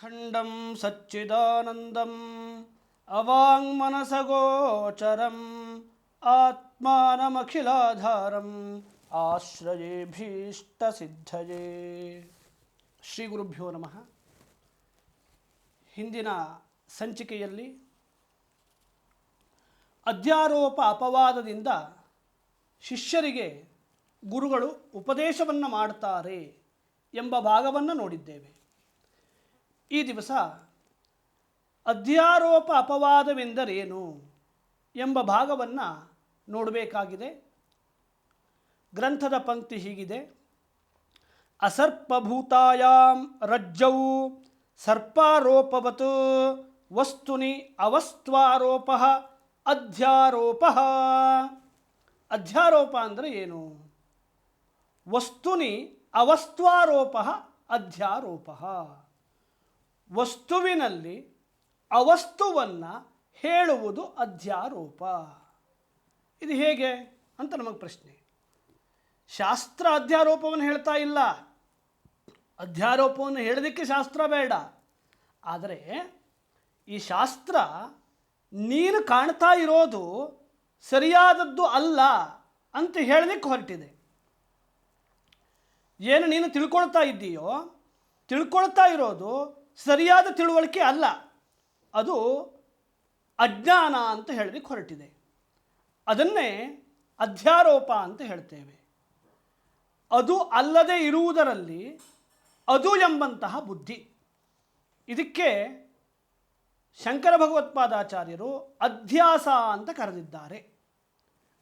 ಖಂಡಂ ಸಚ್ಚಿದಾನಂದಂ ಅವಾಂಗ್ಮನಸಗೋಚರಂ ಆತ್ಮಾನಮಖಿಲಾಧಾರಂ ಆಶ್ರಯೇಭೀಷ್ಟಸಿದ್ಧಯೇ. ಶ್ರೀ ಗುರುಭ್ಯೋ ನಮಃ. ಹಿಂದಿನ ಸಂಚಿಕೆಯಲ್ಲಿ ಅಧ್ಯಾರೋಪ ಅಪವಾದದಿಂದ ಶಿಷ್ಯರಿಗೆ ಗುರುಗಳು ಉಪದೇಶವನ್ನು ಮಾಡ್ತಾರೆ ಎಂಬ ಭಾಗವನ್ನು ನೋಡಿದ್ದೇವೆ. ಈ ದಿವಸ ಅಧ್ಯಾರೋಪ ಅಪವಾದವೆಂದರೇನು ಎಂಬ ಭಾಗವನ್ನು ನೋಡಬೇಕಾಗಿದೆ. ಗ್ರಂಥದ ಪಂಕ್ತಿ ಹೀಗಿದೆ. ಅಸರ್ಪಭೂತಾಯಾಂ ರಜ್ಜೌ ಸರ್ಪಾರೋಪವತ್ ವಸ್ತುನಿ ಅವಸ್ತ್ವಾರೋಪ ಅಧ್ಯಾರೋಪ. ಅಧ್ಯಾರೋಪ ಅಂದರೆ ಏನು? ವಸ್ತುನಿ ಅವಸ್ತ್ವಾರೋಪ ಅಧ್ಯಾರೋಪ. ವಸ್ತುವಿನಲ್ಲಿ ಅವಸ್ತುವನ್ನು ಹೇಳುವುದು ಅಧ್ಯಾರೋಪ. ಇದು ಹೇಗೆ ಅಂತ ನಮಗೆ ಪ್ರಶ್ನೆ. ಶಾಸ್ತ್ರ ಅಧ್ಯಾರೋಪವನ್ನು ಹೇಳ್ತಾ ಇಲ್ಲ. ಅಧ್ಯಾರೋಪವನ್ನು ಹೇಳೋದಕ್ಕೆ ಶಾಸ್ತ್ರ ಬೇಡ. ಆದರೆ ಈ ಶಾಸ್ತ್ರ ನೀನು ಕಾಣ್ತಾ ಇರೋದು ಸರಿಯಾದದ್ದು ಅಲ್ಲ ಅಂತ ಹೇಳಲಿಕ್ಕೆ ಹೊರಟಿದೆ. ಏನು ನೀನು ತಿಳ್ಕೊಳ್ತಾ ಇದ್ದೀಯೋ, ತಿಳ್ಕೊಳ್ತಾ ಇರೋದು ಸರಿಯಾದ ತಿಳುವಳಿಕೆ ಅಲ್ಲ. ಅದು ಅಜ್ಞಾನ ಅಂತ ಹೇಳಲಿಕ್ಕೆ ಹೊರಟಿದೆ. ಅದನ್ನೇ ಅಧ್ಯಾರೋಪ ಅಂತ ಹೇಳ್ತೇವೆ. ಅದು ಅಲ್ಲದೆ ಇರುವುದರಲ್ಲಿ ಅದು ಎಂಬಂತಹ ಬುದ್ಧಿ. ಇದಕ್ಕೆ ಶಂಕರ ಭಗವತ್ಪಾದಾಚಾರ್ಯರು ಅಧ್ಯಾಸ ಅಂತ ಕರೆದಿದ್ದಾರೆ.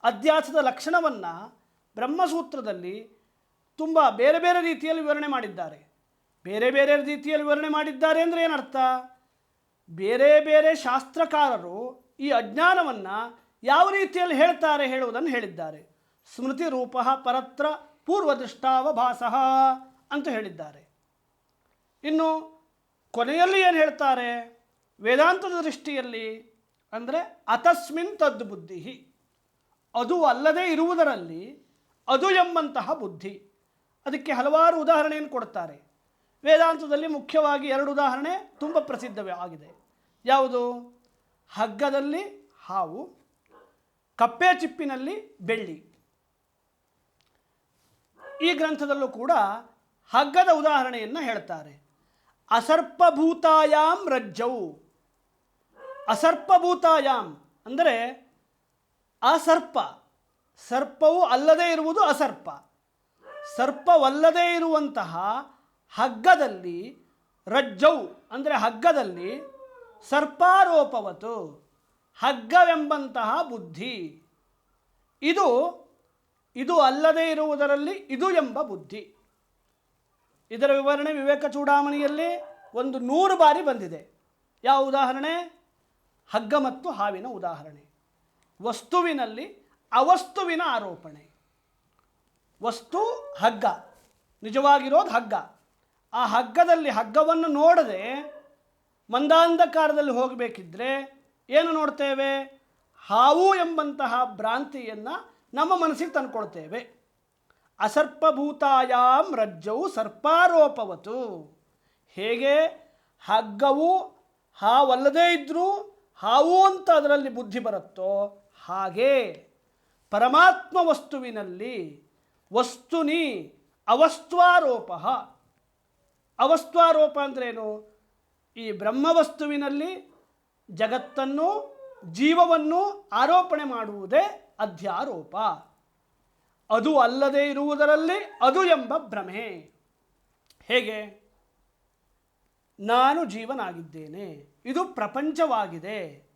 ಅಧ್ಯಾಸದ ಲಕ್ಷಣವನ್ನು ಬ್ರಹ್ಮಸೂತ್ರದಲ್ಲಿ ತುಂಬ ಬೇರೆ ಬೇರೆ ರೀತಿಯಲ್ಲಿ ವಿವರಣೆ ಮಾಡಿದ್ದಾರೆ. ಬೇರೆ ಬೇರೆ ರೀತಿಯಲ್ಲಿ ವಿವರಣೆ ಮಾಡಿದ್ದಾರೆ ಅಂದರೆ ಏನರ್ಥ? ಬೇರೆ ಬೇರೆ ಶಾಸ್ತ್ರಕಾರರು ಈ ಅಜ್ಞಾನವನ್ನು ಯಾವ ರೀತಿಯಲ್ಲಿ ಹೇಳ್ತಾರೆ ಹೇಳುವುದನ್ನು ಹೇಳಿದ್ದಾರೆ. ಸ್ಮೃತಿ ರೂಪ ಪರತ್ರ ಪೂರ್ವದೃಷ್ಟಾವಭಾಸ ಅಂತ ಹೇಳಿದ್ದಾರೆ. ಇನ್ನು ಕೊನೆಯಲ್ಲಿ ಏನು ಹೇಳ್ತಾರೆ? ವೇದಾಂತದ ದೃಷ್ಟಿಯಲ್ಲಿ ಅಂದರೆ ಅತಸ್ಮಿನ್ ತದ್ಬುದ್ಧಿ ಅದು ಅಲ್ಲದೆ ಇರುವುದರಲ್ಲಿ ಅದು ಎಂಬಂತಹ ಬುದ್ಧಿ. ಅದಕ್ಕೆ ಹಲವಾರು ಉದಾಹರಣೆಯನ್ನು ಕೊಡ್ತಾರೆ. ವೇದಾಂತದಲ್ಲಿ ಮುಖ್ಯವಾಗಿ ಎರಡು ಉದಾಹರಣೆ ತುಂಬ ಪ್ರಸಿದ್ಧವೇ ಆಗಿದೆ. ಯಾವುದು? ಹಗ್ಗದಲ್ಲಿ ಹಾವು, ಕಪ್ಪೆ ಚಿಪ್ಪಿನಲ್ಲಿ ಬೆಳ್ಳಿ. ಈ ಗ್ರಂಥದಲ್ಲೂ ಕೂಡ ಹಗ್ಗದ ಉದಾಹರಣೆಯನ್ನು ಹೇಳ್ತಾರೆ. ಅಸರ್ಪಭೂತಾಯಾಮ್ ರಜ್ಜವು ಅಸರ್ಪಭೂತಾಯಾಮ್ ಅಂದರೆ ಅಸರ್ಪ. ಸರ್ಪವು ಅಲ್ಲದೇ ಇರುವುದು ಅಸರ್ಪ. ಸರ್ಪವಲ್ಲದೇ ಇರುವಂತಹ ಹಗ್ಗದಲ್ಲಿ ರಜ್ಜೌ ಅಂದರೆ ಹಗ್ಗದಲ್ಲಿ ಸರ್ಪಾರೋಪವತು, ಹಗ್ಗವೆಂಬಂತಹ ಬುದ್ಧಿ. ಇದು ಇದು ಅಲ್ಲದೆ ಇರುವುದರಲ್ಲಿ ಇದು ಎಂಬ ಬುದ್ಧಿ. ಇದರ ವಿವರಣೆ ವಿವೇಕ ಚೂಡಾಮಣಿಯಲ್ಲಿ ಒಂದು ನೂರು ಬಾರಿ ಬಂದಿದೆ. ಯಾವ ಉದಾಹರಣೆ? ಹಗ್ಗ ಮತ್ತು ಹಾವಿನ ಉದಾಹರಣೆ. ವಸ್ತುವಿನಲ್ಲಿ ಅವಸ್ತುವಿನ ಆರೋಪಣೆ. ವಸ್ತು, ಹಗ್ಗ. ನಿಜವಾಗಿರೋದು ಹಗ್ಗ. ಆ ಹಗ್ಗದಲ್ಲಿ ಹಗ್ಗವನ್ನು ನೋಡದೆ ಮಂದಾಂಧಕಾರದಲ್ಲಿ ಹೋಗಬೇಕಿದ್ರೆ ಏನು ನೋಡ್ತೇವೆ? ಹಾವು ಎಂಬಂತಹ ಭ್ರಾಂತಿಯನ್ನು ನಮ್ಮ ಮನಸ್ಸಿಗೆ ತಂದುಕೊಳ್ತೇವೆ. ಅಸರ್ಪಭೂತಾಯಾಮ್ ರಜ್ಜವು ಸರ್ಪಾರೋಪವತು. ಹೇಗೆ? ಹಗ್ಗವು ಹಾವಲ್ಲದೇ ಇದ್ದರೂ ಹಾವು ಅಂತ ಅದರಲ್ಲಿ ಬುದ್ಧಿ ಬರುತ್ತೋ? ಹಾಗೆ. ಪರಮಾತ್ಮ ವಸ್ತುವಿನಲ್ಲಿ ವಸ್ತುನಿ ಅವಸ್ತ್ವಾರೋಪ. ಅವಸ್ತ್ವಾರೋಪ ಅಂದ್ರೇನು? ಈ ಬ್ರಹ್ಮವಸ್ತುವಿನಲ್ಲಿ ಜಗತ್ತನ್ನು, ಜೀವವನ್ನು ಆರೋಪಣೆ ಮಾಡುವುದೇ ಅಧ್ಯಾರೋಪ. ಅದು ಅಲ್ಲದೆ ಇರುವುದರಲ್ಲಿ ಅದು ಎಂಬ ಭ್ರಮೆ. ಹೇಗೆ? ನಾನು ಜೀವನಾಗಿದ್ದೇನೆ, ಇದು ಪ್ರಪಂಚವಾಗಿದೆ.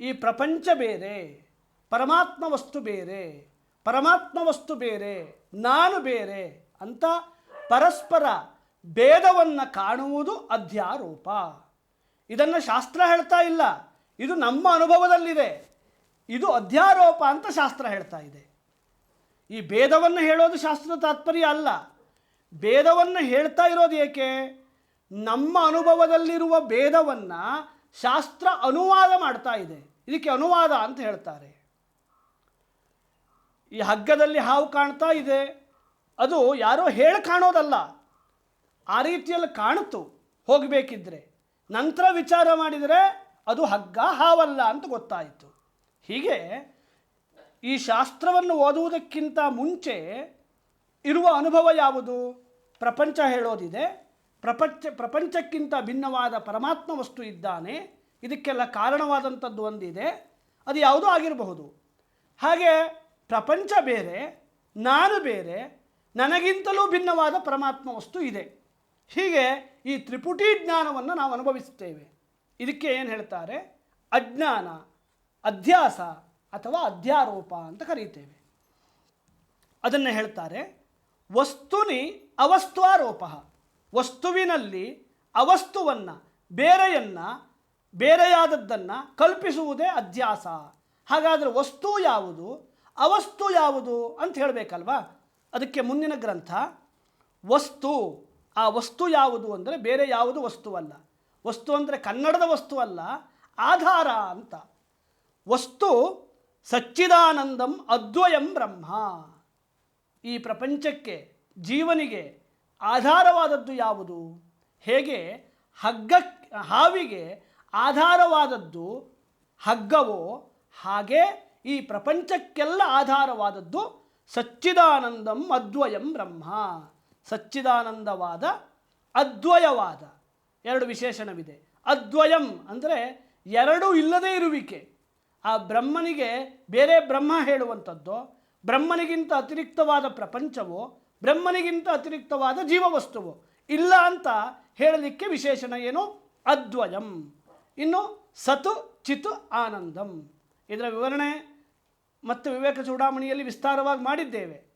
ಈ ಪ್ರಪಂಚ ಬೇರೆ, ಪರಮಾತ್ಮ ವಸ್ತು ಬೇರೆ, ಪರಮಾತ್ಮ ವಸ್ತು ಬೇರೆ, ನಾನು ಬೇರೆ ಅಂತ ಪರಸ್ಪರ ಭೇದವನ್ನು ಕಾಣುವುದು ಅಧ್ಯಾರೋಪ. ಇದನ್ನು ಶಾಸ್ತ್ರ ಹೇಳ್ತಾ ಇಲ್ಲ. ಇದು ನಮ್ಮ ಅನುಭವದಲ್ಲಿದೆ. ಇದು ಅಧ್ಯಾರೋಪ ಅಂತ ಶಾಸ್ತ್ರ ಹೇಳ್ತಾ ಇದೆ. ಈ ಭೇದವನ್ನು ಹೇಳೋದು ಶಾಸ್ತ್ರದ ತಾತ್ಪರ್ಯ ಅಲ್ಲ. ಭೇದವನ್ನು ಹೇಳ್ತಾ ಇರೋದು ಏಕೆ? ನಮ್ಮ ಅನುಭವದಲ್ಲಿರುವ ಭೇದವನ್ನು ಶಾಸ್ತ್ರ ಅನುವಾದ ಮಾಡ್ತಾ ಇದೆ. ಇದಕ್ಕೆ ಅನುವಾದ ಅಂತ ಹೇಳ್ತಾರೆ. ಈ ಹಗ್ಗದಲ್ಲಿ ಹಾವು ಕಾಣ್ತಾ ಇದೆ. ಅದು ಯಾರೋ ಹೇಳಿ ಕಾಣೋದಲ್ಲ. ಆ ರೀತಿಯಲ್ಲಿ ಕಾಣುತ್ತು. ಹೋಗಬೇಕಿದ್ರೆ ನಂತರ ವಿಚಾರ ಮಾಡಿದರೆ ಅದು ಹಗ್ಗ ಹಾವಲ್ಲ ಅಂತ ಗೊತ್ತಾಯಿತು. ಹೀಗೆ ಈ ಶಾಸ್ತ್ರವನ್ನು ಓದುವುದಕ್ಕಿಂತ ಮುಂಚೆ ಇರುವ ಅನುಭವ ಯಾವುದು? ಪ್ರಪಂಚ ಹೇಳೋದಿದೆ. ಪ್ರಪಂಚ, ಪ್ರಪಂಚಕ್ಕಿಂತ ಭಿನ್ನವಾದ ಪರಮಾತ್ಮ ವಸ್ತು ಇದ್ದಾನೆ. ಇದಕ್ಕೆಲ್ಲ ಕಾರಣವಾದಂಥದ್ದು ಒಂದಿದೆ. ಅದು ಯಾವುದೂ ಆಗಿರಬಹುದು. ಹಾಗೆ ಪ್ರಪಂಚ ಬೇರೆ, ನಾನು ಬೇರೆ, ನನಗಿಂತಲೂ ಭಿನ್ನವಾದ ಪರಮಾತ್ಮ ವಸ್ತು ಇದೆ. ಹೀಗೆ ಈ ತ್ರಿಪುಟಿ ಜ್ಞಾನವನ್ನು ನಾವು ಅನುಭವಿಸುತ್ತೇವೆ. ಇದಕ್ಕೆ ಏನು ಹೇಳ್ತಾರೆ? ಅಜ್ಞಾನ, ಅಧ್ಯಾಸ ಅಥವಾ ಅಧ್ಯಾರೋಪ ಅಂತ ಕರೀತೇವೆ. ಅದನ್ನು ಹೇಳ್ತಾರೆ, ವಸ್ತುನಿ ಅವಸ್ತ್ವಾರೋಪ ವಸ್ತುವಿನಲ್ಲಿ ಅವಸ್ತುವನ್ನು, ಬೇರೆಯನ್ನು, ಬೇರೆಯಾದದ್ದನ್ನು ಕಲ್ಪಿಸುವುದೇ ಅಧ್ಯಾಸ. ಹಾಗಾದರೆ ವಸ್ತು ಯಾವುದು? ಅವಸ್ತು ಯಾವುದು ಅಂತ ಹೇಳಬೇಕಲ್ವಾ? ಅದಕ್ಕೆ ಮುಂದಿನ ಗ್ರಂಥ, ವಸ್ತು. ಆ ವಸ್ತು ಯಾವುದು ಅಂದರೆ ಬೇರೆ ಯಾವುದು ವಸ್ತುವಲ್ಲ ವಸ್ತು ಅಂದರೆ ಕನ್ನಡದ ವಸ್ತು ಅಲ್ಲ, ಆಧಾರ ಅಂತ. ವಸ್ತು ಸಚ್ಚಿದಾನಂದಂ ಅದ್ವಯಂ ಬ್ರಹ್ಮ. ಈ ಪ್ರಪಂಚಕ್ಕೆ, ಜೀವನಿಗೆ ಆಧಾರವಾದದ್ದು ಯಾವುದು? ಹೇಗೆ? ಹಗ್ಗ, ಹಾವಿಗೆ ಆಧಾರವಾದದ್ದು ಹಗ್ಗವೋ? ಹಾಗೆ ಈ ಪ್ರಪಂಚಕ್ಕೆಲ್ಲ ಆಧಾರವಾದದ್ದು ಸಚ್ಚಿದಾನಂದಂ ಅದ್ವಯಂ ಬ್ರಹ್ಮ. ಸಚ್ಚಿದಾನಂದವಾದ ಅದ್ವಯವಾದ. ಎರಡು ವಿಶೇಷಣವಿದೆ. ಅದ್ವಯಂ ಅಂದರೆ ಎರಡೂ ಇಲ್ಲದೇ ಇರುವಿಕೆ. ಆ ಬ್ರಹ್ಮನಿಗೆ ಬೇರೆ ಬ್ರಹ್ಮ ಹೇಳುವಂಥದ್ದು. ಬ್ರಹ್ಮನಿಗಿಂತ ಅತಿರಿಕ್ತವಾದ ಪ್ರಪಂಚವೋ, ಬ್ರಹ್ಮನಿಗಿಂತ ಅತಿರಿಕ್ತವಾದ ಜೀವವಸ್ತುವು. ಇಲ್ಲ ಅಂತ ಹೇಳಲಿಕ್ಕೆ ವಿಶೇಷಣ ಏನು? ಅದ್ವಯಂ. ಇನ್ನು ಸತು ಚಿತು ಆನಂದಂ. ಇದರ ವಿವರಣೆ ಮತ್ತು ವಿವೇಕ ಚೂಡಾಮಣಿಯಲ್ಲಿ ವಿಸ್ತಾರವಾಗಿ ಮಾಡಿದ್ದೇವೆ.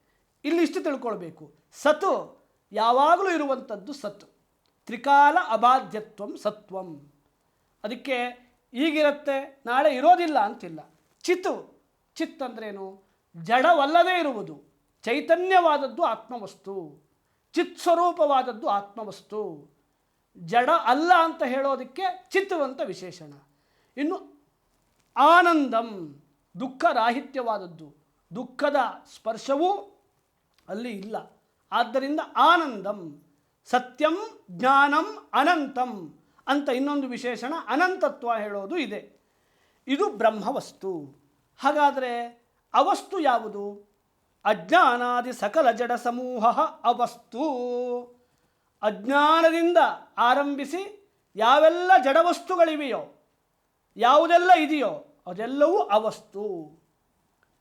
ಇಲ್ಲಿ ಇಷ್ಟು ತಿಳ್ಕೊಳ್ಬೇಕು. ಸತು ಯಾವಾಗಲೂ ಇರುವಂಥದ್ದು ಸತ್ತು. ತ್ರಿಕಾಲ ಅಬಾಧ್ಯತ್ವಂ ಸತ್ವಂ. ಅದಕ್ಕೆ ಈಗಿರುತ್ತೆ, ನಾಳೆ ಇರೋದಿಲ್ಲ ಅಂತಿಲ್ಲ. ಚಿತ್ತು. ಚಿತ್ ಅಂದ್ರೇನು? ಜಡವಲ್ಲದೇ ಇರುವುದು. ಚೈತನ್ಯವಾದದ್ದು ಆತ್ಮವಸ್ತು. ಚಿತ್ ಸ್ವರೂಪವಾದದ್ದು ಆತ್ಮವಸ್ತು. ಜಡ ಅಲ್ಲ ಅಂತ ಹೇಳೋದಕ್ಕೆ ಚಿತ್ತು ಅಂತ ವಿಶೇಷಣ. ಇನ್ನು ಆನಂದಂ ದುಃಖ ರಾಹಿತ್ಯವಾದದ್ದು ದುಃಖದ ಸ್ಪರ್ಶವೂ ಅಲ್ಲಿ ಇಲ್ಲ. ಆದ್ದರಿಂದ ಆನಂದಂ, ಸತ್ಯಂ, ಜ್ಞಾನಂ, ಅನಂತಂ ಅಂತ ಇನ್ನೊಂದು ವಿಶೇಷಣ ಅನಂತತ್ವ ಹೇಳೋದು ಇದೆ. ಇದು ಬ್ರಹ್ಮವಸ್ತು. ಹಾಗಾದರೆ ಅವಸ್ತು ಯಾವುದು? ಅಜ್ಞಾನಾದಿ ಸಕಲ ಜಡ ಸಮೂಹ ಅವಸ್ತು. ಅಜ್ಞಾನದಿಂದ ಆರಂಭಿಸಿ ಯಾವೆಲ್ಲ ಜಡವಸ್ತುಗಳಿವೆಯೋ ಯಾವುದೆಲ್ಲ ಇದೆಯೋ ಅದೆಲ್ಲವೂ ಅವಸ್ತು.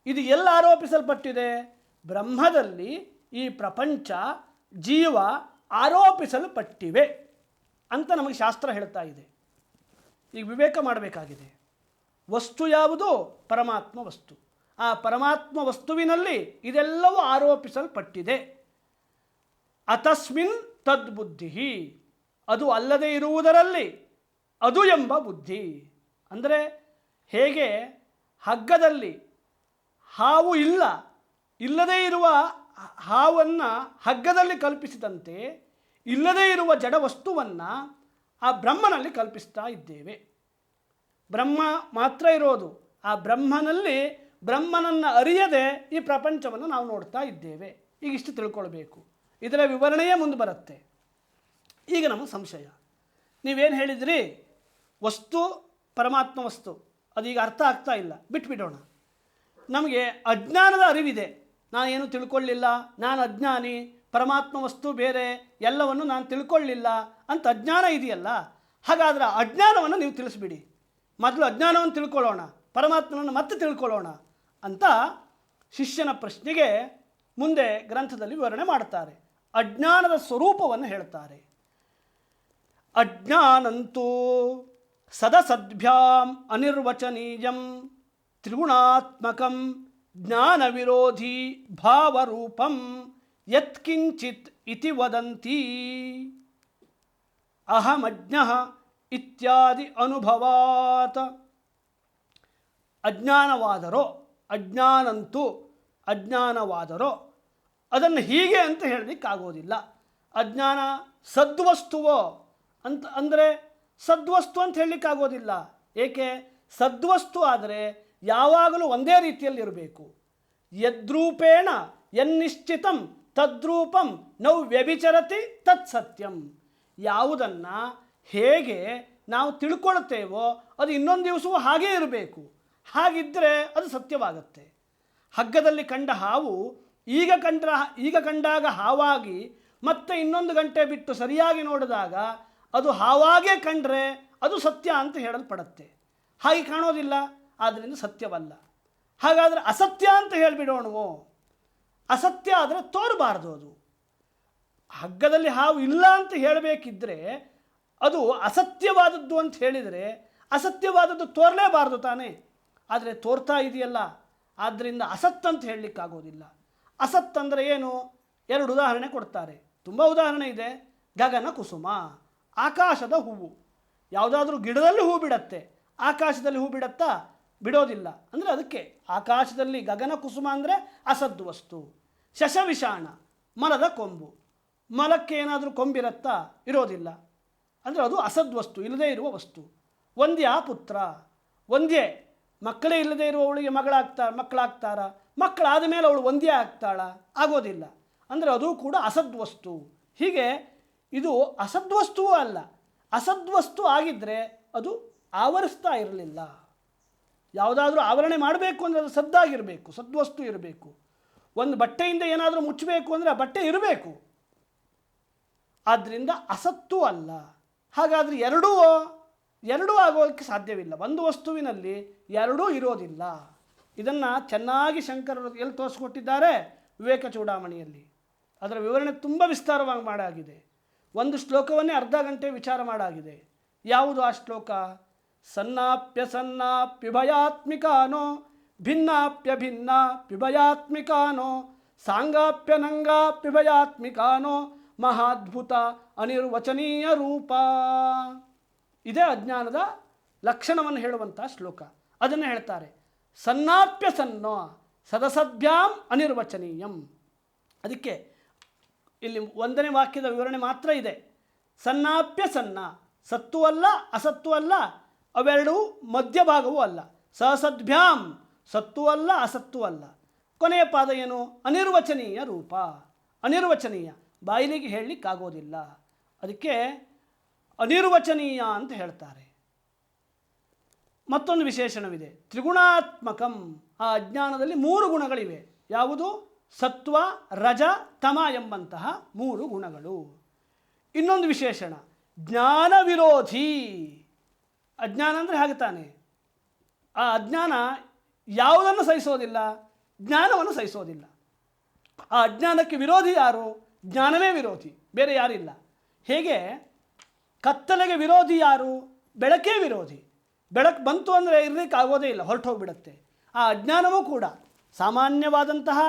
ಇದು ಎಲ್ಲ ಆರೋಪಿಸಲ್ಪಟ್ಟಿದೆ? ಬ್ರಹ್ಮದಲ್ಲಿ ಈ ಪ್ರಪಂಚ ಜೀವ ಆರೋಪಿಸಲ್ಪಟ್ಟಿವೆ ಅಂತ ನಮಗೆ ಶಾಸ್ತ್ರ ಹೇಳ್ತಾ ಇದೆ. ಈಗ ವಿವೇಕ ಮಾಡಬೇಕಾಗಿದೆ. ವಸ್ತು ಯಾವುದು? ಪರಮಾತ್ಮ ವಸ್ತು. ಆ ಪರಮಾತ್ಮ ವಸ್ತುವಿನಲ್ಲಿ ಇದೆಲ್ಲವೂ ಆರೋಪಿಸಲ್ಪಟ್ಟಿದೆ. ಅತಸ್ಮಿನ್ ತದ್ಬುದ್ಧಿ ಅದು ಅಲ್ಲದೆ ಇರುವುದರಲ್ಲಿ ಅದು ಎಂಬ ಬುದ್ಧಿ. ಅಂದರೆ ಹೇಗೆ? ಹಗ್ಗದಲ್ಲಿ ಹಾವು ಇಲ್ಲ, ಇಲ್ಲದೇ ಇರುವ ಹಾವನ್ನು ಹಗ್ಗದಲ್ಲಿ ಕಲ್ಪಿಸಿದಂತೆ ಇಲ್ಲದೇ ಇರುವ ಜಡ ವಸ್ತುವನ್ನು ಆ ಬ್ರಹ್ಮನಲ್ಲಿ ಕಲ್ಪಿಸ್ತಾ ಇದ್ದೇವೆ. ಬ್ರಹ್ಮ ಮಾತ್ರ ಇರೋದು. ಆ ಬ್ರಹ್ಮನಲ್ಲಿ ಬ್ರಹ್ಮನನ್ನು ಅರಿಯದೆ ಈ ಪ್ರಪಂಚವನ್ನು ನಾವು ನೋಡ್ತಾ ಇದ್ದೇವೆ. ಈಗ ಇಷ್ಟು ತಿಳ್ಕೊಳ್ಬೇಕು. ಇದರ ವಿವರಣೆಯೇ ಮುಂದೆ ಬರುತ್ತೆ. ಈಗ ನಮ್ಮ ಸಂಶಯ. ನೀವೇನು ಹೇಳಿದ್ರಿ? ವಸ್ತು ಪರಮಾತ್ಮ ವಸ್ತು. ಅದೀಗ ಅರ್ಥ ಆಗ್ತಾ ಇಲ್ಲ. ಬಿಟ್ಬಿಡೋಣ. ನಮಗೆ ಅಜ್ಞಾನದ ಅರಿವಿದೆ. ನಾನು ಏನು ತಿಳ್ಕೊಳ್ಳಿಲ್ಲ? ನಾನು ಅಜ್ಞಾನಿ, ಪರಮಾತ್ಮ ವಸ್ತು ಬೇರೆ, ಎಲ್ಲವನ್ನು ನಾನು ತಿಳ್ಕೊಳ್ಳಿಲ್ಲ ಅಂತ ಅಜ್ಞಾನ ಇದೆಯಲ್ಲ? ಹಾಗಾದ್ರೆ ಅಜ್ಞಾನವನ್ನು ನೀವು ತಿಳಿಸ್ಬಿಡಿ. ಮೊದಲು ಅಜ್ಞಾನವನ್ನು ತಿಳ್ಕೊಳ್ಳೋಣ, ಪರಮಾತ್ಮನನ್ನು ಮತ್ತೆ ತಿಳ್ಕೊಳ್ಳೋಣ ಅಂತ ಶಿಷ್ಯನ ಪ್ರಶ್ನೆಗೆ ಮುಂದೆ ಗ್ರಂಥದಲ್ಲಿ ವಿವರಣೆ ಮಾಡ್ತಾರೆ ಅಜ್ಞಾನದ ಸ್ವರೂಪವನ್ನು ಹೇಳ್ತಾರೆ ಅಜ್ಞಾನಂತೂ ಸದಸದ್ಭ್ಯಾಂ ಅನಿರ್ವಚನೀಯಂ ತ್ರಿಗುಣಾತ್ಮಕಂ ಜ್ಞಾನ ವಿರೋಧಿ ಭಾವರೂಪಂ ಯತ್ಕಿಂಚಿತ್ ಇತಿ ವದಂತಿ. ಅಹಮಜ್ಞ ಇತ್ಯಾದಿ ಅನುಭವಾತ್. ಅಜ್ಞಾನವಾದರೋ ಅಜ್ಞಾನಂತೂ ಅಜ್ಞಾನವಾದರೋ ಅದನ್ನು ಹೀಗೆ ಅಂತ ಹೇಳಲಿಕ್ಕಾಗೋದಿಲ್ಲ. ಅಜ್ಞಾನ ಸದ್ವಸ್ತುವೋ ಅಂತ, ಅಂದರೆ ಸದ್ವಸ್ತು ಅಂತ ಹೇಳಲಿಕ್ಕಾಗೋದಿಲ್ಲ. ಏಕೆ? ಸದ್ವಸ್ತು ಆದರೆ ಯಾವಾಗಲೂ ಒಂದೇ ರೀತಿಯಲ್ಲಿರಬೇಕು. ಯದ್ರೂಪೇಣ ಯನ್ನಿಶ್ಚಿತಂ, ತದ್ರೂಪಂ ನೌ ವ್ಯಭಿಚರತಿ ತತ್ಸತ್ಯಂ ಯಾವುದನ್ನು ಹೇಗೆ ನಾವು ತಿಳ್ಕೊಳ್ತೇವೋ ಅದು ಇನ್ನೊಂದು ದಿವಸವೂ ಹಾಗೇ ಇರಬೇಕು. ಹಾಗಿದ್ದರೆ ಅದು ಸತ್ಯವಾಗತ್ತೆ. ಹಗ್ಗದಲ್ಲಿ ಕಂಡ ಹಾವು ಈಗ ಕಂಡ ಈಗ ಕಂಡಾಗ ಹಾವಾಗಿ ಮತ್ತೆ ಇನ್ನೊಂದು ಗಂಟೆ ಬಿಟ್ಟು ಸರಿಯಾಗಿ ನೋಡಿದಾಗ ಅದು ಹಾವಾಗೇ ಕಂಡ್ರೆ ಅದು ಸತ್ಯ ಅಂತ ಹೇಳಲ್ಪಡತ್ತೆ. ಹಾಗೆ ಕಾಣೋದಿಲ್ಲ. ಆದ್ದರಿಂದ ಸತ್ಯವಲ್ಲ. ಹಾಗಾದರೆ ಅಸತ್ಯ ಅಂತ ಹೇಳಿಬಿಡೋಣವು ಅಸತ್ಯ ಆದರೆ ತೋರಬಾರ್ದು ಅದು. ಹಗ್ಗದಲ್ಲಿ ಹಾವು ಇಲ್ಲ ಅಂತ ಹೇಳಬೇಕಿದ್ರೆ ಅದು ಅಸತ್ಯವಾದದ್ದು ಅಂತ ಹೇಳಿದರೆ ಅಸತ್ಯವಾದದ್ದು ತೋರಲೇಬಾರ್ದು ತಾನೇ. ಆದರೆ ತೋರ್ತಾ ಇದೆಯಲ್ಲ. ಆದ್ದರಿಂದ ಅಸತ್ ಅಂತ ಹೇಳಲಿಕ್ಕಾಗೋದಿಲ್ಲ. ಅಸತ್ ಅಂದರೆ ಏನು? ಎರಡು ಉದಾಹರಣೆ ಕೊಡ್ತಾರೆ. ತುಂಬ ಉದಾಹರಣೆ ಇದೆ. ಗಗನ ಕುಸುಮ, ಆಕಾಶದ ಹೂವು. ಯಾವುದಾದ್ರೂ ಗಿಡದಲ್ಲಿ ಹೂ ಬಿಡತ್ತೆ. ಆಕಾಶದಲ್ಲಿ ಹೂ ಬಿಡತ್ತಾ? ಬಿಡೋದಿಲ್ಲ. ಅಂದರೆ ಅದಕ್ಕೆ ಆಕಾಶದಲ್ಲಿ ಗಗನ ಕುಸುಮ ಅಂದರೆ ಅಸದ್ದು ವಸ್ತು, ಶಶವಿಷಾಣ ಮರದ ಕೊಂಬು. ಮಲಕ್ಕೆ ಏನಾದರೂ ಕೊಂಬಿರತ್ತಾ? ಇರೋದಿಲ್ಲ. ಅಂದರೆ ಅದು ಅಸದ್ವಸ್ತು ಇಲ್ಲದೇ ಇರುವ ವಸ್ತು. ಒಂದೇ ಆ ಪುತ್ರ ಒಂದೇ ಮಕ್ಕಳೇ ಇಲ್ಲದೇ ಇರುವವಳಿಗೆ ಮಗಳಾಗ್ತಾ, ಮಕ್ಕಳಾಗ್ತಾರ? ಮಕ್ಕಳಾದ ಮೇಲೆ ಅವಳು ಒಂದೇ ಆಗ್ತಾಳ? ಆಗೋದಿಲ್ಲ. ಅಂದರೆ ಅದು ಕೂಡ ಅಸದ್ವಸ್ತು ಹೀಗೆ ಇದು ಅಸದ್ವಸ್ತುವೂ ಅಲ್ಲ. ಅಸದ್ವಸ್ತು ಆಗಿದ್ದರೆ ಅದು ಆವರಿಸ್ತಾ ಇರಲಿಲ್ಲ. ಯಾವುದಾದ್ರೂ ಆವರಣೆ ಮಾಡಬೇಕು ಅಂದರೆ ಅದು ಸದ್ದಾಗಿರಬೇಕು, ಸದ್ವಸ್ತು ಇರಬೇಕು. ಒಂದು ಬಟ್ಟೆಯಿಂದ ಏನಾದರೂ ಮುಚ್ಚಬೇಕು ಅಂದರೆ ಆ ಬಟ್ಟೆ ಇರಬೇಕು. ಆದ್ದರಿಂದ ಅಸತ್ತು ಅಲ್ಲ. ಹಾಗಾದರೆ ಎರಡೂ ಎರಡೂ ಆಗೋದಕ್ಕೆ ಸಾಧ್ಯವಿಲ್ಲ. ಒಂದು ವಸ್ತುವಿನಲ್ಲಿ ಎರಡೂ ಇರೋದಿಲ್ಲ. ಇದನ್ನು ಚೆನ್ನಾಗಿ ಶಂಕರರು ಎಲ್ಲಿ ತೋರಿಸ್ಕೊಟ್ಟಿದ್ದಾರೆ? ವಿವೇಕ ಚೂಡಾಮಣಿಯಲ್ಲಿ. ಅದರ ವಿವರಣೆ ತುಂಬ ವಿಸ್ತಾರವಾಗಿ ಮಾಡಾಗಿದೆ. ಒಂದು ಶ್ಲೋಕವನ್ನೇ ಅರ್ಧ ಗಂಟೆ ವಿಚಾರ ಮಾಡಾಗಿದೆ. ಯಾವುದು ಆ ಶ್ಲೋಕ? ಸನ್ನಾಪ್ಯ ಸನ್ನಾಪ್ಯುಭಯಾತ್ಮಿಕಾನೋ ಭಿನ್ನಾಪ್ಯ ಭಿನ್ನ ಪಿಭಯಾತ್ಮಿಕಾನೋ ಸಾಂಗಾಪ್ಯ ಪಿಭಯಾತ್ಮಿಕಾನೋ ಮಹಾದ್ಭುತ ಅನಿರ್ವಚನೀಯ ರೂಪ. ಇದೇ ಅಜ್ಞಾನದ ಲಕ್ಷಣವನ್ನು ಹೇಳುವಂಥ ಶ್ಲೋಕ. ಅದನ್ನು ಹೇಳ್ತಾರೆ ಸನ್ನಾಪ್ಯ ಸನ್ನೋ ಸದಸದ್ಭ್ಯಾಂ ಅನಿರ್ವಚನೀಯಂ. ಅದಕ್ಕೆ ಇಲ್ಲಿ ಒಂದನೇ ವಾಕ್ಯದ ವಿವರಣೆ ಮಾತ್ರ ಇದೆ. ಸನ್ನಾಪ್ಯ ಸನ್ನ ಸತ್ತು ಅಲ್ಲ, ಅಸತ್ತು ಅಲ್ಲ ಅವೆರಡೂ ಮಧ್ಯಭಾಗವೂ ಅಲ್ಲ. ಸಸದ್ಭ್ಯಾಂ ಸತ್ತು ಅಲ್ಲ, ಅಸತ್ತು ಅಲ್ಲ. ಕೊನೆಯ ಪಾದ ಏನು? ಅನಿರ್ವಚನೀಯ ರೂಪ. ಅನಿರ್ವಚನೀಯ. ಬಾಯಿಲಿಗೆ ಹೇಳಲಿಕ್ಕಾಗೋದಿಲ್ಲ. ಅದಕ್ಕೆ ಅನಿರ್ವಚನೀಯ ಅಂತ ಹೇಳ್ತಾರೆ. ಮತ್ತೊಂದು ವಿಶೇಷಣವಿದೆ. ತ್ರಿಗುಣಾತ್ಮಕಂ. ಆ ಅಜ್ಞಾನದಲ್ಲಿ ಮೂರು ಗುಣಗಳಿವೆ. ಯಾವುದು? ಸತ್ವ, ರಜ, ತಮ ಎಂಬಂತಹ ಮೂರು ಗುಣಗಳು. ಇನ್ನೊಂದು ವಿಶೇಷಣ. ಜ್ಞಾನ ವಿರೋಧಿ ಅಜ್ಞಾನ ಅಂದರೆ ಹಾಗೆ ತಾನೆ? ಆ ಅಜ್ಞಾನ ಯಾವುದನ್ನು ಸಹಿಸೋದಿಲ್ಲ, ಜ್ಞಾನವನ್ನು ಸಹಿಸೋದಿಲ್ಲ. ಆ ಅಜ್ಞಾನಕ್ಕೆ ವಿರೋಧಿ ಯಾರು? ಜ್ಞಾನವೇ ವಿರೋಧಿ, ಬೇರೆ ಯಾರಿಲ್ಲ. ಹೇಗೆ? ಕತ್ತಲೆಗೆ ವಿರೋಧಿ ಯಾರು? ಬೆಳಕೇ ವಿರೋಧಿ. ಬೆಳಕು ಬಂತು ಅಂದರೆ ಇರಲಿಕ್ಕೆ ಆಗೋದೇ ಇಲ್ಲ ಹೊರಟು ಹೋಗಿಬಿಡುತ್ತೆ ಆ ಅಜ್ಞಾನವೂ ಕೂಡ, ಸಾಮಾನ್ಯವಾದಂತಹ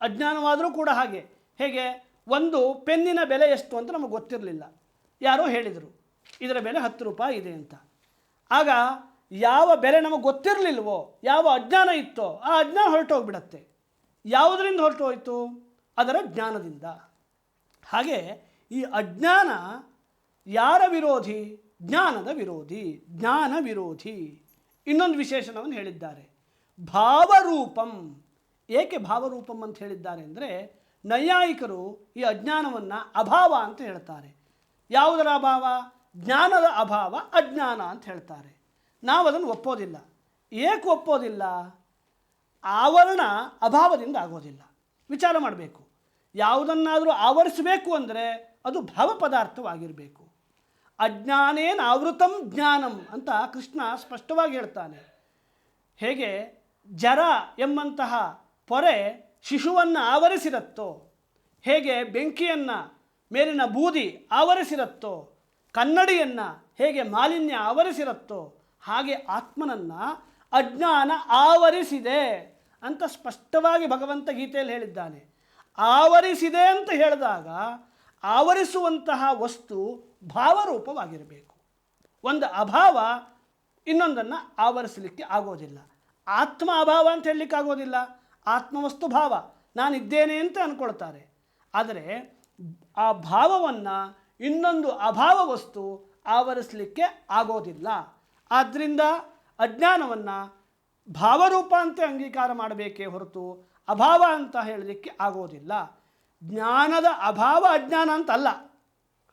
ಅಜ್ಞಾನವಾದರೂ ಕೂಡ ಹಾಗೆ. ಹೇಗೆ? ಒಂದು ಪೆನ್ನಿನ ಬೆಲೆ ಎಷ್ಟು ಅಂತ ನಮಗೆ ಗೊತ್ತಿರಲಿಲ್ಲ. ಯಾರೋ ಹೇಳಿದರು. ಇದರ ಬೆಲೆ ಹತ್ತು ರೂಪಾಯಿ ಇದೆ ಅಂತ. ಆಗ ಯಾವ ಬೆಲೆ ನಮಗೆ ಗೊತ್ತಿರಲಿಲ್ವೋ, ಯಾವ ಅಜ್ಞಾನ ಇತ್ತೋ, ಆ ಅಜ್ಞಾನ ಹೊರಟೋಗ್ಬಿಡತ್ತೆ ಯಾವುದರಿಂದ ಹೊರಟು ಹೋಯಿತು? ಅದರ ಜ್ಞಾನದಿಂದ. ಹಾಗೆ ಈ ಅಜ್ಞಾನ ಯಾರ ವಿರೋಧಿ? ಜ್ಞಾನದ ವಿರೋಧಿ, ಜ್ಞಾನ ವಿರೋಧಿ. ಇನ್ನೊಂದು ವಿಶೇಷಣವನ್ನು ಹೇಳಿದ್ದಾರೆ. ಭಾವರೂಪಂ. ಏಕೆ ಭಾವರೂಪಂ ಅಂತ ಹೇಳಿದ್ದಾರೆ ಅಂದರೆ, ನೈಯಾಯಿಕರು ಈ ಅಜ್ಞಾನವನ್ನು ಅಭಾವ ಅಂತ ಹೇಳ್ತಾರೆ. ಯಾವುದರ ಅಭಾವ? ಜ್ಞಾನದ ಅಭಾವ ಅಜ್ಞಾನ ಅಂತ ಹೇಳ್ತಾರೆ. ನಾವು ಅದನ್ನು ಒಪ್ಪೋದಿಲ್ಲ. ಏಕೆ ಒಪ್ಪೋದಿಲ್ಲ. ಆವರಣ ಅಭಾವದಿಂದ ಆಗೋದಿಲ್ಲ. ವಿಚಾರ ಮಾಡಬೇಕು. ಯಾವುದನ್ನಾದರೂ ಆವರಿಸಬೇಕು ಅಂದರೆ ಅದು ಭಾವ ಪದಾರ್ಥವಾಗಿರಬೇಕು. ಅಜ್ಞಾನೇನ ಆವೃತಂ ಜ್ಞಾನಂ ಅಂತ ಕೃಷ್ಣ ಸ್ಪಷ್ಟವಾಗಿ ಹೇಳ್ತಾನೆ. ಹೇಗೆ? ಜರ ಎಂಬಂತಹ ಪೊರೆ ಶಿಶುವನ್ನು ಆವರಿಸಿರತ್ತೋ? ಹೇಗೆ? ಬೆಂಕಿಯನ್ನು ಮೇಲಿನ ಬೂದಿ ಆವರಿಸಿರತ್ತೋ? ಕನ್ನಡಿಯನ್ನು ಹೇಗೆ ಮಾಲಿನ್ಯ ಆವರಿಸಿರುತ್ತೋ ಹಾಗೆ ಆತ್ಮನನ್ನು ಅಜ್ಞಾನ ಆವರಿಸಿದೆ ಅಂತ ಸ್ಪಷ್ಟವಾಗಿ ಭಗವಂತ ಗೀತೆಯಲ್ಲಿ ಹೇಳಿದ್ದಾನೆ. ಆವರಿಸಿದೆ ಅಂತ ಹೇಳಿದಾಗ ಆವರಿಸುವಂತಹ ವಸ್ತು ಭಾವರೂಪವಾಗಿರಬೇಕು. ಒಂದು ಅಭಾವ ಇನ್ನೊಂದನ್ನು ಆವರಿಸಲಿಕ್ಕೆ ಆಗೋದಿಲ್ಲ. ಆತ್ಮ ಅಭಾವ ಅಂತ ಹೇಳಲಿಕ್ಕೆ ಆಗೋದಿಲ್ಲ. ಆತ್ಮವಸ್ತು ಭಾವ. ನಾನಿದ್ದೇನೆ ಅಂತ ಅಂದ್ಕೊಳ್ತಾರೆ ಆದರೆ ಆ ಭಾವವನ್ನು ಇನ್ನೊಂದು ಅಭಾವ ವಸ್ತು ಆವರಿಸಲಿಕ್ಕೆ ಆಗೋದಿಲ್ಲ. ಆದ್ದರಿಂದ ಅಜ್ಞಾನವನ್ನು ಭಾವರೂಪ ಅಂತ ಅಂಗೀಕಾರ ಮಾಡಬೇಕೇ ಹೊರತು ಅಭಾವ ಅಂತ ಹೇಳಲಿಕ್ಕೆ ಆಗೋದಿಲ್ಲ. ಜ್ಞಾನದ ಅಭಾವ ಅಜ್ಞಾನ ಅಂತ ಅಲ್ಲ